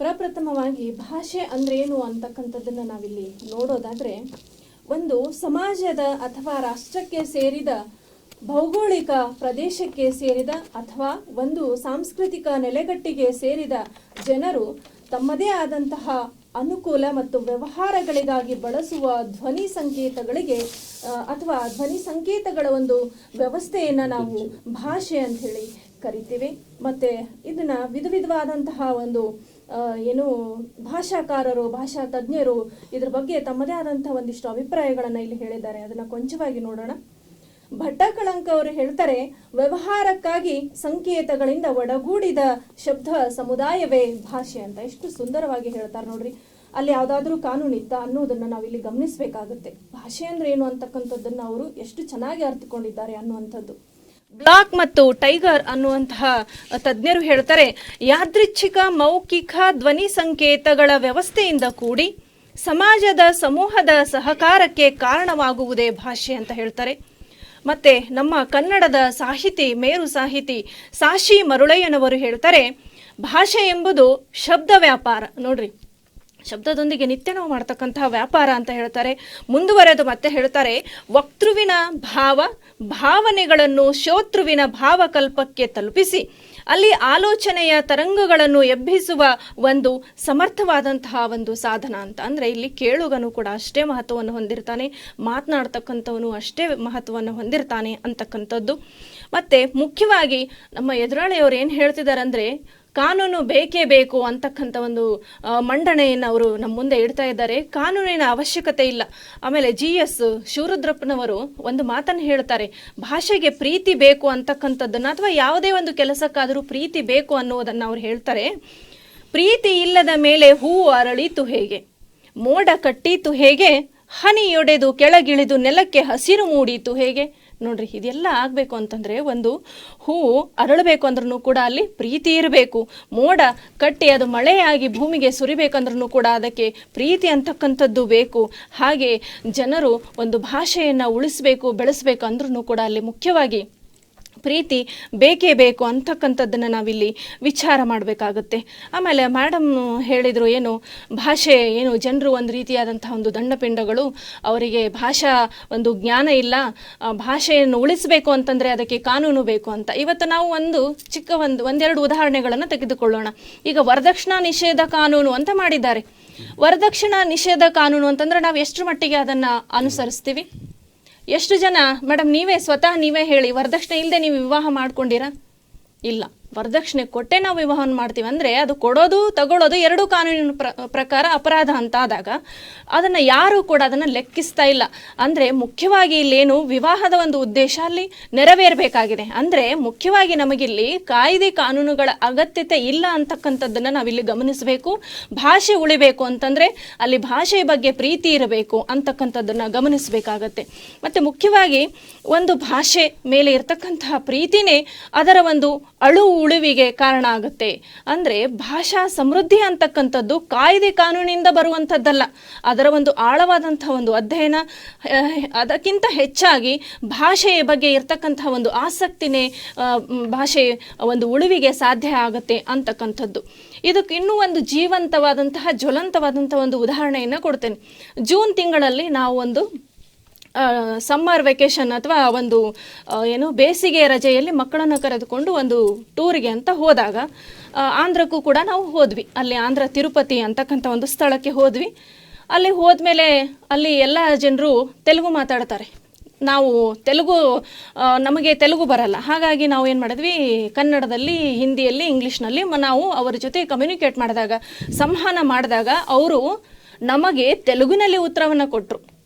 ಪ್ರಪ್ರಥಮವಾಗಿ ಭಾಷೆ ಅಂದ್ರೇನು ಅಂತಕ್ಕಂಥದ್ದನ್ನು ನಾವಿಲ್ಲಿ ನೋಡೋದಾದ್ರೆ, ಒಂದು ಸಮಾಜದ ಅಥವಾ ರಾಷ್ಟ್ರಕ್ಕೆ ಸೇರಿದ ಭೌಗೋಳಿಕ ಪ್ರದೇಶಕ್ಕೆ ಸೇರಿದ ಅಥವಾ ಒಂದು ಸಾಂಸ್ಕೃತಿಕ ನೆಲೆಗಟ್ಟಿಗೆ ಸೇರಿದ ಜನರು ತಮ್ಮದೇ ಆದಂತಹ ಅನುಕೂಲ ಮತ್ತು ವ್ಯವಹಾರಗಳಿಗಾಗಿ ಬಳಸುವ ಧ್ವನಿ ಸಂಕೇತಗಳಿಗೆ ಅಥವಾ ಧ್ವನಿ ಸಂಕೇತಗಳ ಒಂದು ವ್ಯವಸ್ಥೆಯನ್ನು ನಾವು ಭಾಷೆ ಅಂತ ಹೇಳಿ ಕರಿತೀವಿ. ಮತ್ತೆ ಇದನ್ನ ವಿಧ ವಿಧವಾದಂತಹ ಒಂದು ಏನು ಭಾಷಾಕಾರರು, ಭಾಷಾ ತಜ್ಞರು ಇದ್ರ ಬಗ್ಗೆ ತಮ್ಮದೇ ಆದಂಥ ಒಂದಿಷ್ಟು ಅಭಿಪ್ರಾಯಗಳನ್ನು ಇಲ್ಲಿ ಹೇಳಿದ್ದಾರೆ. ಅದನ್ನ ಕೊಂಚವಾಗಿ ನೋಡೋಣ. ಭಟ್ಟಕಳಂಕ ಅವರು ಹೇಳ್ತಾರೆ, ವ್ಯವಹಾರಕ್ಕಾಗಿ ಸಂಕೇತಗಳಿಂದ ಒಡಗೂಡಿದ ಶಬ್ದ ಸಮುದಾಯವೇ ಭಾಷೆ ಅಂತ ಎಷ್ಟು ಸುಂದರವಾಗಿ ಹೇಳ್ತಾರೆ ನೋಡ್ರಿ. ಅಲ್ಲಿ ಯಾವ್ದಾದ್ರೂ ಕಾನೂನಿತ್ತ ಅನ್ನೋದನ್ನ ನಾವಿಲ್ಲಿ ಗಮನಿಸಬೇಕಾಗುತ್ತೆ. ಭಾಷೆ ಅಂದ್ರೆ ಏನು ಅಂತಕ್ಕಂಥದ್ದನ್ನ ಅವರು ಎಷ್ಟು ಚೆನ್ನಾಗಿ ಅರ್ಥಕೊಂಡಿದ್ದಾರೆ ಅನ್ನುವಂಥದ್ದು. ಬ್ಲಾಕ್ ಮತ್ತು ಟೈಗರ್ ಅನ್ನುವಂತಹ ತಜ್ಞರು ಹೇಳ್ತಾರೆ, ಯಾದೃಚ್ಛಿಕ, ಮೌಖಿಕ ಧ್ವನಿ ಸಂಕೇತಗಳ ವ್ಯವಸ್ಥೆಯಿಂದ ಕೂಡಿ ಸಮಾಜದ, ಸಮೂಹದ ಸಹಕಾರಕ್ಕೆ ಕಾರಣವಾಗುವುದೇ ಭಾಷೆ ಅಂತ ಹೇಳ್ತಾರೆ. ಮತ್ತೆ ನಮ್ಮ ಕನ್ನಡದ ಸಾಹಿತಿ, ಮೇರು ಸಾಹಿತಿ ಸಾಶಿ ಮರುಳಯ್ಯನವರು ಹೇಳ್ತಾರೆ, ಭಾಷೆ ಎಂಬುದು ಶಬ್ದ ವ್ಯಾಪಾರ. ನೋಡ್ರಿ. ಶಬ್ದದೊಂದಿಗೆ ನಿತ್ಯ ನಾವು ಮಾಡ್ತಕ್ಕಂತಹ ವ್ಯಾಪಾರ ಅಂತ ಹೇಳ್ತಾರೆ. ಮುಂದುವರೆದು ಮತ್ತೆ ಹೇಳ್ತಾರೆ, ವಕ್ತೃವಿನ ಭಾವ, ಭಾವನೆಗಳನ್ನು ಶೋತೃವಿನ ಭಾವಕಲ್ಪಕ್ಕೆ ತಲುಪಿಸಿ. ಅಲ್ಲಿ ಆಲೋಚನೆಯ ತರಂಗಗಳನ್ನು ಎಬ್ಬಿಸುವ ಒಂದು ಸಮರ್ಥವಾದಂತಹ ಒಂದು ಸಾಧನ ಅಂತ. ಅಂದ್ರೆ ಇಲ್ಲಿ ಕೇಳುಗನು ಕೂಡ ಅಷ್ಟೇ ಮಹತ್ವವನ್ನು ಹೊಂದಿರ್ತಾನೆ, ಮಾತನಾಡ್ತಕ್ಕಂಥವನು ಅಷ್ಟೇ ಮಹತ್ವವನ್ನು ಹೊಂದಿರ್ತಾನೆ ಅಂತಕ್ಕಂಥದ್ದು. ಮತ್ತೆ ಮುಖ್ಯವಾಗಿ ನಮ್ಮ ಎದುರಾಳಿಯವರು ಏನು ಹೇಳ್ತಿದ್ದಾರೆ ಅಂದ್ರೆ ಕಾನೂನು ಬೇಕೇ ಬೇಕು ಅಂತಕ್ಕಂಥ ಒಂದು ಮಂಡನೆಯನ್ನು ಅವರು ನಮ್ಮ ಮುಂದೆ ಇಡ್ತಾ ಇದ್ದಾರೆ. ಕಾನೂನಿನ ಅವಶ್ಯಕತೆ ಇಲ್ಲ. ಆಮೇಲೆ ಜಿ ಎಸ್ ಶಿವರುದ್ರಪ್ಪನವರು ಒಂದು ಮಾತನ್ನು ಹೇಳ್ತಾರೆ, ಭಾಷೆಗೆ ಪ್ರೀತಿ ಬೇಕು ಅಂತಕ್ಕಂಥದ್ದನ್ನು ಅಥವಾ ಯಾವುದೇ ಒಂದು ಕೆಲಸಕ್ಕಾದರೂ ಪ್ರೀತಿ ಬೇಕು ಅನ್ನೋದನ್ನು ಅವ್ರು ಹೇಳ್ತಾರೆ. ಪ್ರೀತಿ ಇಲ್ಲದ ಮೇಲೆ ಹೂವು ಅರಳಿತು ಹೇಗೆ? ಮೋಡ ಕಟ್ಟೀತು ಹೇಗೆ? ಹನಿಯೊಡೆದು ಕೆಳಗಿಳಿದು ನೆಲಕ್ಕೆ ಹಸಿರು ಮೂಡೀತು ಹೇಗೆ? ನೋಡ್ರಿ, ಇದೆಲ್ಲ ಆಗಬೇಕು ಅಂತಂದ್ರೆ ಒಂದು ಹೂವು ಅರಳಬೇಕು ಅಂದ್ರೂ ಕೂಡ ಅಲ್ಲಿ ಪ್ರೀತಿ ಇರಬೇಕು. ಮೋಡ ಕಟ್ಟಿ ಅದು ಮಳೆಯಾಗಿ ಭೂಮಿಗೆ ಸುರಿಬೇಕಂದ್ರೂ ಕೂಡ ಅದಕ್ಕೆ ಪ್ರೀತಿ ಅಂತಕ್ಕಂಥದ್ದು ಬೇಕು. ಹಾಗೆ ಜನರು ಒಂದು ಭಾಷೆಯನ್ನು ಉಳಿಸಬೇಕು, ಬೆಳೆಸಬೇಕು ಅಂದ್ರೂ ಕೂಡ ಅಲ್ಲಿ ಮುಖ್ಯವಾಗಿ ಪ್ರೀತಿ ಬೇಕೇ ಬೇಕು ಅಂತಕ್ಕಂಥದ್ದನ್ನು ನಾವಿಲ್ಲಿ ವಿಚಾರ ಮಾಡಬೇಕಾಗುತ್ತೆ. ಆಮೇಲೆ ಮೇಡಮ್ ಹೇಳಿದರು ಏನು, ಭಾಷೆ ಏನು ಜನರು ಒಂದು ರೀತಿಯಾದಂತಹ ಒಂದು ದಂಡಪಿಂಡಗಳು, ಅವರಿಗೆ ಭಾಷಾ ಒಂದು ಜ್ಞಾನ ಇಲ್ಲ ಭಾಷೆಯನ್ನು ಉಳಿಸಬೇಕು ಅಂತಂದರೆ ಅದಕ್ಕೆ ಕಾನೂನು ಬೇಕು ಅಂತ. ಇವತ್ತು ನಾವು ಒಂದು ಚಿಕ್ಕ ಒಂದು, ಒಂದೆರಡು ಉದಾಹರಣೆಗಳನ್ನು ತೆಗೆದುಕೊಳ್ಳೋಣ. ಈಗ ವರದಕ್ಷಿಣಾ ನಿಷೇಧ ಕಾನೂನು ಅಂತ ಮಾಡಿದ್ದಾರೆ. ವರದಕ್ಷಿಣಾ ನಿಷೇಧ ಕಾನೂನು ಅಂತಂದ್ರೆ ನಾವು ಎಷ್ಟು ಮಟ್ಟಿಗೆ ಅದನ್ನು ಅನುಸರಿಸ್ತೀವಿ? ಎಷ್ಟು ಜನ? ಮೇಡಮ್ ನೀವೇ ಸ್ವತಃ ನೀವೇ ಹೇಳಿ. ವರದಕ್ಷಿಣೆ ಇಲ್ಲದೆ ನೀವು ವಿವಾಹ ಮಾಡ್ಕೊಂಡಿರಾ? ಇಲ್ಲ. ವರದಕ್ಷಿಣೆ ಕೊಟ್ಟೆ ನಾವು ವಿವಾಹವನ್ನು ಮಾಡ್ತೀವಿ ಅಂದರೆ ಅದು ಕೊಡೋದು, ತಗೊಳ್ಳೋದು ಎರಡೂ ಕಾನೂನಿನ ಪ್ರ, ಪ್ರಕಾರ ಅಪರಾಧ ಅಂತ ಆದಾಗ ಅದನ್ನು ಯಾರೂ ಕೂಡ ಅದನ್ನು ಲೆಕ್ಕಿಸ್ತಾ ಇಲ್ಲ. ಅಂದರೆ ಮುಖ್ಯವಾಗಿ ಇಲ್ಲೇನು ವಿವಾಹದ ಒಂದು ಉದ್ದೇಶ ಅಲ್ಲಿ ನೆರವೇರಬೇಕಾಗಿದೆ. ಅಂದರೆ ಮುಖ್ಯವಾಗಿ ನಮಗಿಲ್ಲಿ ಕಾಯ್ದೆ ಕಾನೂನುಗಳ ಅಗತ್ಯತೆ ಇಲ್ಲ ಅಂತಕ್ಕಂಥದ್ದನ್ನು ನಾವಿಲ್ಲಿ ಗಮನಿಸಬೇಕು. ಭಾಷೆ ಉಳಿಬೇಕು ಅಂತಂದರೆ ಅಲ್ಲಿ ಭಾಷೆಯ ಬಗ್ಗೆ ಪ್ರೀತಿ ಇರಬೇಕು ಅಂತಕ್ಕಂಥದ್ದನ್ನು ಗಮನಿಸಬೇಕಾಗತ್ತೆ. ಮತ್ತು ಮುಖ್ಯವಾಗಿ ಒಂದು ಭಾಷೆ ಮೇಲೆ ಇರತಕ್ಕಂತಹ ಪ್ರೀತಿನೇ ಅದರ ಒಂದು ಅಳು ಉಳುವಿಗೆ ಕಾರಣ ಆಗುತ್ತೆ. ಅಂದರೆ ಭಾಷಾ ಸಮೃದ್ಧಿ ಅಂತಕ್ಕಂಥದ್ದು ಕಾಯ್ದೆ ಕಾನೂನಿಂದ ಬರುವಂಥದ್ದಲ್ಲ. ಅದರ ಒಂದು ಆಳವಾದಂಥ ಒಂದು ಅಧ್ಯಯನ ಅದಕ್ಕಿಂತ ಹೆಚ್ಚಾಗಿ ಭಾಷೆಯ ಬಗ್ಗೆ ಇರ್ತಕ್ಕಂಥ ಒಂದು ಆಸಕ್ತಿನೇ ಭಾಷೆ ಒಂದು ಉಳುವಿಗೆ ಸಾಧ್ಯ ಆಗುತ್ತೆ ಅಂತಕ್ಕಂಥದ್ದು. ಇದಕ್ಕೆ ಇನ್ನೂ ಒಂದು ಜೀವಂತವಾದಂತಹ ಜ್ವಲಂತವಾದಂತಹ ಒಂದು ಉದಾಹರಣೆಯನ್ನು ಕೊಡ್ತೇನೆ. ಜೂನ್ ತಿಂಗಳಲ್ಲಿ ನಾವು ಒಂದು ಸಮ್ಮರ್ ವೆಕೇಶನ್ ಅಥವಾ ಒಂದು ಏನು ಬೇಸಿಗೆ ರಜೆಯಲ್ಲಿ ಮಕ್ಕಳನ್ನು ಕರೆದುಕೊಂಡು ಒಂದು ಟೂರಿಗೆ ಅಂತ ಹೋದಾಗ ಆಂಧ್ರಕ್ಕೂ ಕೂಡ ನಾವು ಹೋದ್ವಿ. ಅಲ್ಲಿ ಆಂಧ್ರ ತಿರುಪತಿ ಅಂತಕ್ಕಂಥ ಒಂದು ಸ್ಥಳಕ್ಕೆ ಹೋದ್ವಿ. ಅಲ್ಲಿ ಹೋದ್ಮೇಲೆ ಅಲ್ಲಿ ಎಲ್ಲ ಜನರು ತೆಲುಗು ಮಾತಾಡ್ತಾರೆ. ನಾವು ತೆಲುಗು ನಮಗೆ ತೆಲುಗು ಬರಲ್ಲ. ಹಾಗಾಗಿ ನಾವು ಏನು ಮಾಡಿದ್ವಿ, ಕನ್ನಡದಲ್ಲಿ, ಹಿಂದಿಯಲ್ಲಿ, ಇಂಗ್ಲೀಷ್ನಲ್ಲಿ ನಾವು ಅವರ ಜೊತೆ ಕಮ್ಯುನಿಕೇಟ್ ಮಾಡಿದಾಗ, ಸಂವಹನ ಮಾಡಿದಾಗ ಅವರು ನಮಗೆ ತೆಲುಗಿನಲ್ಲಿ ಉತ್ತರವನ್ನು ಕೊಟ್ಟರು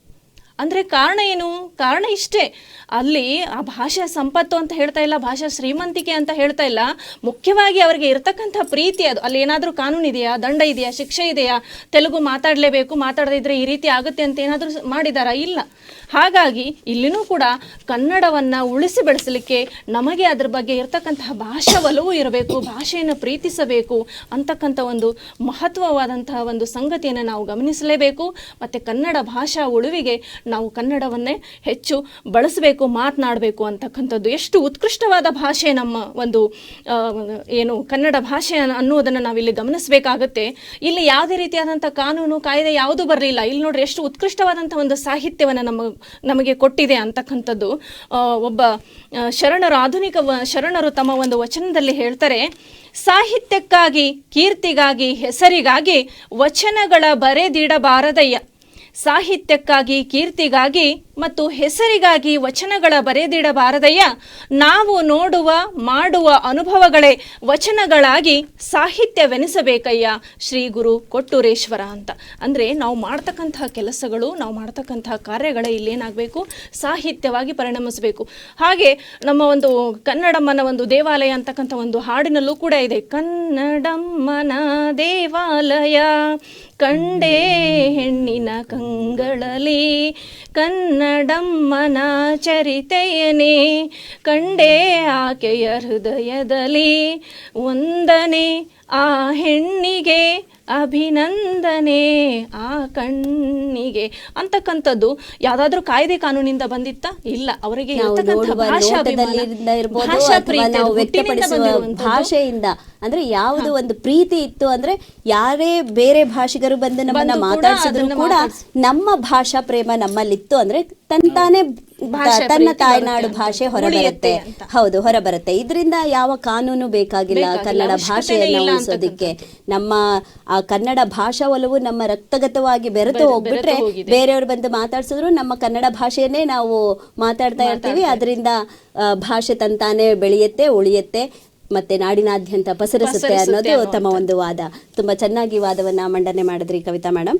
ಅಂದರೆ ಕಾರಣ ಏನು? ಕಾರಣ ಇಷ್ಟೇ. ಅಲ್ಲಿ ಆ ಭಾಷಾ ಸಂಪತ್ತು ಅಂತ ಹೇಳ್ತಾ ಇಲ್ಲ, ಭಾಷಾ ಶ್ರೀಮಂತಿಕೆ ಅಂತ ಹೇಳ್ತಾ ಇಲ್ಲ. ಮುಖ್ಯವಾಗಿ ಅವರಿಗೆ ಇರತಕ್ಕಂಥ ಪ್ರೀತಿ ಅದು. ಅಲ್ಲಿ ಏನಾದರೂ ಕಾನೂನು ಇದೆಯಾ? ದಂಡ ಇದೆಯಾ? ಶಿಕ್ಷೆ ಇದೆಯಾ? ತೆಲುಗು ಮಾತಾಡಲೇಬೇಕು, ಮಾತಾಡದಿದ್ರೆ ಈ ರೀತಿ ಆಗುತ್ತೆ ಅಂತ ಏನಾದರೂ ಮಾಡಿದಾರಾ? ಇಲ್ಲ. ಹಾಗಾಗಿ ಇಲ್ಲಿನೂ ಕೂಡ ಕನ್ನಡವನ್ನು ಉಳಿಸಿ ಬೆಳೆಸಲಿಕ್ಕೆ ನಮಗೆ ಅದರ ಬಗ್ಗೆ ಇರತಕ್ಕಂತಹ ಭಾಷಾ ಒಲವು ಇರಬೇಕು, ಭಾಷೆಯನ್ನು ಪ್ರೀತಿಸಬೇಕು ಅಂತಕ್ಕಂಥ ಒಂದು ಮಹತ್ವವಾದಂತಹ ಒಂದು ಸಂಗತಿಯನ್ನು ನಾವು ಗಮನಿಸಲೇಬೇಕು. ಮತ್ತು ಕನ್ನಡ ಭಾಷಾ ಉಳುವಿಗೆ ನಾವು ಕನ್ನಡವನ್ನೇ ಹೆಚ್ಚು ಬಳಸಬೇಕು, ಮಾತನಾಡಬೇಕು ಅಂತಕ್ಕಂಥದ್ದು. ಎಷ್ಟು ಉತ್ಕೃಷ್ಟವಾದ ಭಾಷೆ ನಮ್ಮ ಒಂದು ಏನು ಕನ್ನಡ ಭಾಷೆ ಅನ್ನೋದನ್ನು ನಾವಿಲ್ಲಿ ಗಮನಿಸಬೇಕಾಗತ್ತೆ. ಇಲ್ಲಿ ಯಾವುದೇ ರೀತಿಯಾದಂಥ ಕಾನೂನು ಕಾಯ್ದೆ ಯಾವುದೂ ಬರಲಿಲ್ಲ. ಇಲ್ಲಿ ನೋಡ್ರಿ, ಎಷ್ಟು ಉತ್ಕೃಷ್ಟವಾದಂಥ ಒಂದು ಸಾಹಿತ್ಯವನ್ನು ನಮ್ಮ ನಮಗೆ ಕೊಟ್ಟಿದೆ ಅಂತಕ್ಕಂಥದ್ದು. ಒಬ್ಬ ಶರಣರು, ಆಧುನಿಕ ಶರಣರು ತಮ್ಮ ಒಂದು ವಚನದಲ್ಲಿ ಹೇಳ್ತಾರೆ, ಸಾಹಿತ್ಯಕ್ಕಾಗಿ, ಕೀರ್ತಿಗಾಗಿ, ಹೆಸರಿಗಾಗಿ ವಚನಗಳ ಬರೆದಿಡಬಾರದಯ್ಯ. ಸಾಹಿತ್ಯಕ್ಕಾಗಿ, ಕೀರ್ತಿಗಾಗಿ ಮತ್ತು ಹೆಸರಿಗಾಗಿ ವಚನಗಳ ಬರೆದಿಡಬಾರದಯ್ಯ. ನಾವು ನೋಡುವ, ಮಾಡುವ ಅನುಭವಗಳೇ ವಚನಗಳಾಗಿ ಸಾಹಿತ್ಯವೆನಿಸಬೇಕಯ್ಯ. ಶ್ರೀ ಗುರು ಕೊಟ್ಟೂರೇಶ್ವರ ಅಂತ. ಅಂದರೆ ನಾವು ಮಾಡ್ತಕ್ಕಂತಹ ಕೆಲಸಗಳು, ನಾವು ಮಾಡ್ತಕ್ಕಂತಹ ಕಾರ್ಯಗಳೇ ಇಲ್ಲೇನಾಗಬೇಕು? ಸಾಹಿತ್ಯವಾಗಿ ಪರಿಣಮಿಸಬೇಕು. ಹಾಗೆ ನಮ್ಮ ಒಂದು ಕನ್ನಡಮ್ಮನ ಒಂದು ದೇವಾಲಯ ಅಂತಕ್ಕಂಥ ಒಂದು ಹಾಡಿನಲ್ಲೂ ಕೂಡ ಇದೆ. ಕನ್ನಡಮ್ಮನ ದೇವಾಲಯ, ಕಂಡೇ ಹೆಣ್ಣಿನ ಕಂಗಳಲಿ. ಕನ್ನಡಮ್ಮನ ಚರಿತೆಯನೇ ಕಂಡೇ ಆಕೆಯ ಹೃದಯದಲ್ಲಿ ಒಂದನೆ ಆ ಹೆಣ್ಣಿಗೆ ಅಭಿನಂದನೆ ಆ ಕಣ್ಣಿಗೆ ಅಂತಕ್ಕಂಥದ್ದು ಯಾವ್ದಾದ್ರೂ ಕಾಯ್ದೆ ಕಾನೂನಿಂದ ಬಂದಿತ್ತ? ಇಲ್ಲ ಅವರಿಗೆ ಭಾಷೆಯಿಂದ ಅಂದ್ರೆ ಯಾವುದು ಒಂದು ಪ್ರೀತಿ ಇತ್ತು ಅಂದ್ರೆ ಯಾರೇ ಬೇರೆ ಭಾಷಿಗರು ಬಂದು ನಮ್ಮನ್ನ ಮಾತಾಡಿಸಿದ್ರು ಕೂಡ ನಮ್ಮ ಭಾಷಾ ಪ್ರೇಮ ನಮ್ಮಲ್ಲಿತ್ತು ಅಂದ್ರೆ ತಂತಾನೆ ತನ್ನ ತಾಯ್ನಾಡು ಭಾಷೆ. ಹೊರಬರುತ್ತೆ. ಹೌದು ಹೊರಬರುತ್ತೆ. ಇದರಿಂದ ಯಾವ ಕಾನೂನು ಬೇಕಾಗಿಲ್ಲ ಕನ್ನಡ ಭಾಷೆಯನ್ನು ಉಳಿಸೋದಿಕ್ಕೆ. ನಮ್ಮ ಆ ಕನ್ನಡ ಭಾಷಾ ಒಲವು ನಮ್ಮ ರಕ್ತಗತವಾಗಿ ಬೆರೆತು ಹೋಗ್ಬಿಟ್ರೆ. ಬೇರೆಯವರು ಬಂದು ಮಾತಾಡ್ಸಿದ್ರು ನಮ್ಮ ಕನ್ನಡ ಭಾಷೆಯನ್ನೇ ನಾವು ಮಾತಾಡ್ತಾ ಇರ್ತೀವಿ. ಅದರಿಂದ ಭಾಷೆ ತಂತಾನೆ ಬೆಳೆಯುತ್ತೆ ಉಳಿಯುತ್ತೆ. ಮತ್ತೆ ನಾಡಿನಾದ್ಯಂತ ಪಸರಿಸುತ್ತೆ ಅನ್ನೋದು ತಮ್ಮ ಒಂದು ವಾದ. ತುಂಬಾ ಚೆನ್ನಾಗಿ ವಾದವನ್ನ ಮಂಡನೆ ಮಾಡಿದ್ರಿ ಕವಿತಾ ಮೇಡಮ್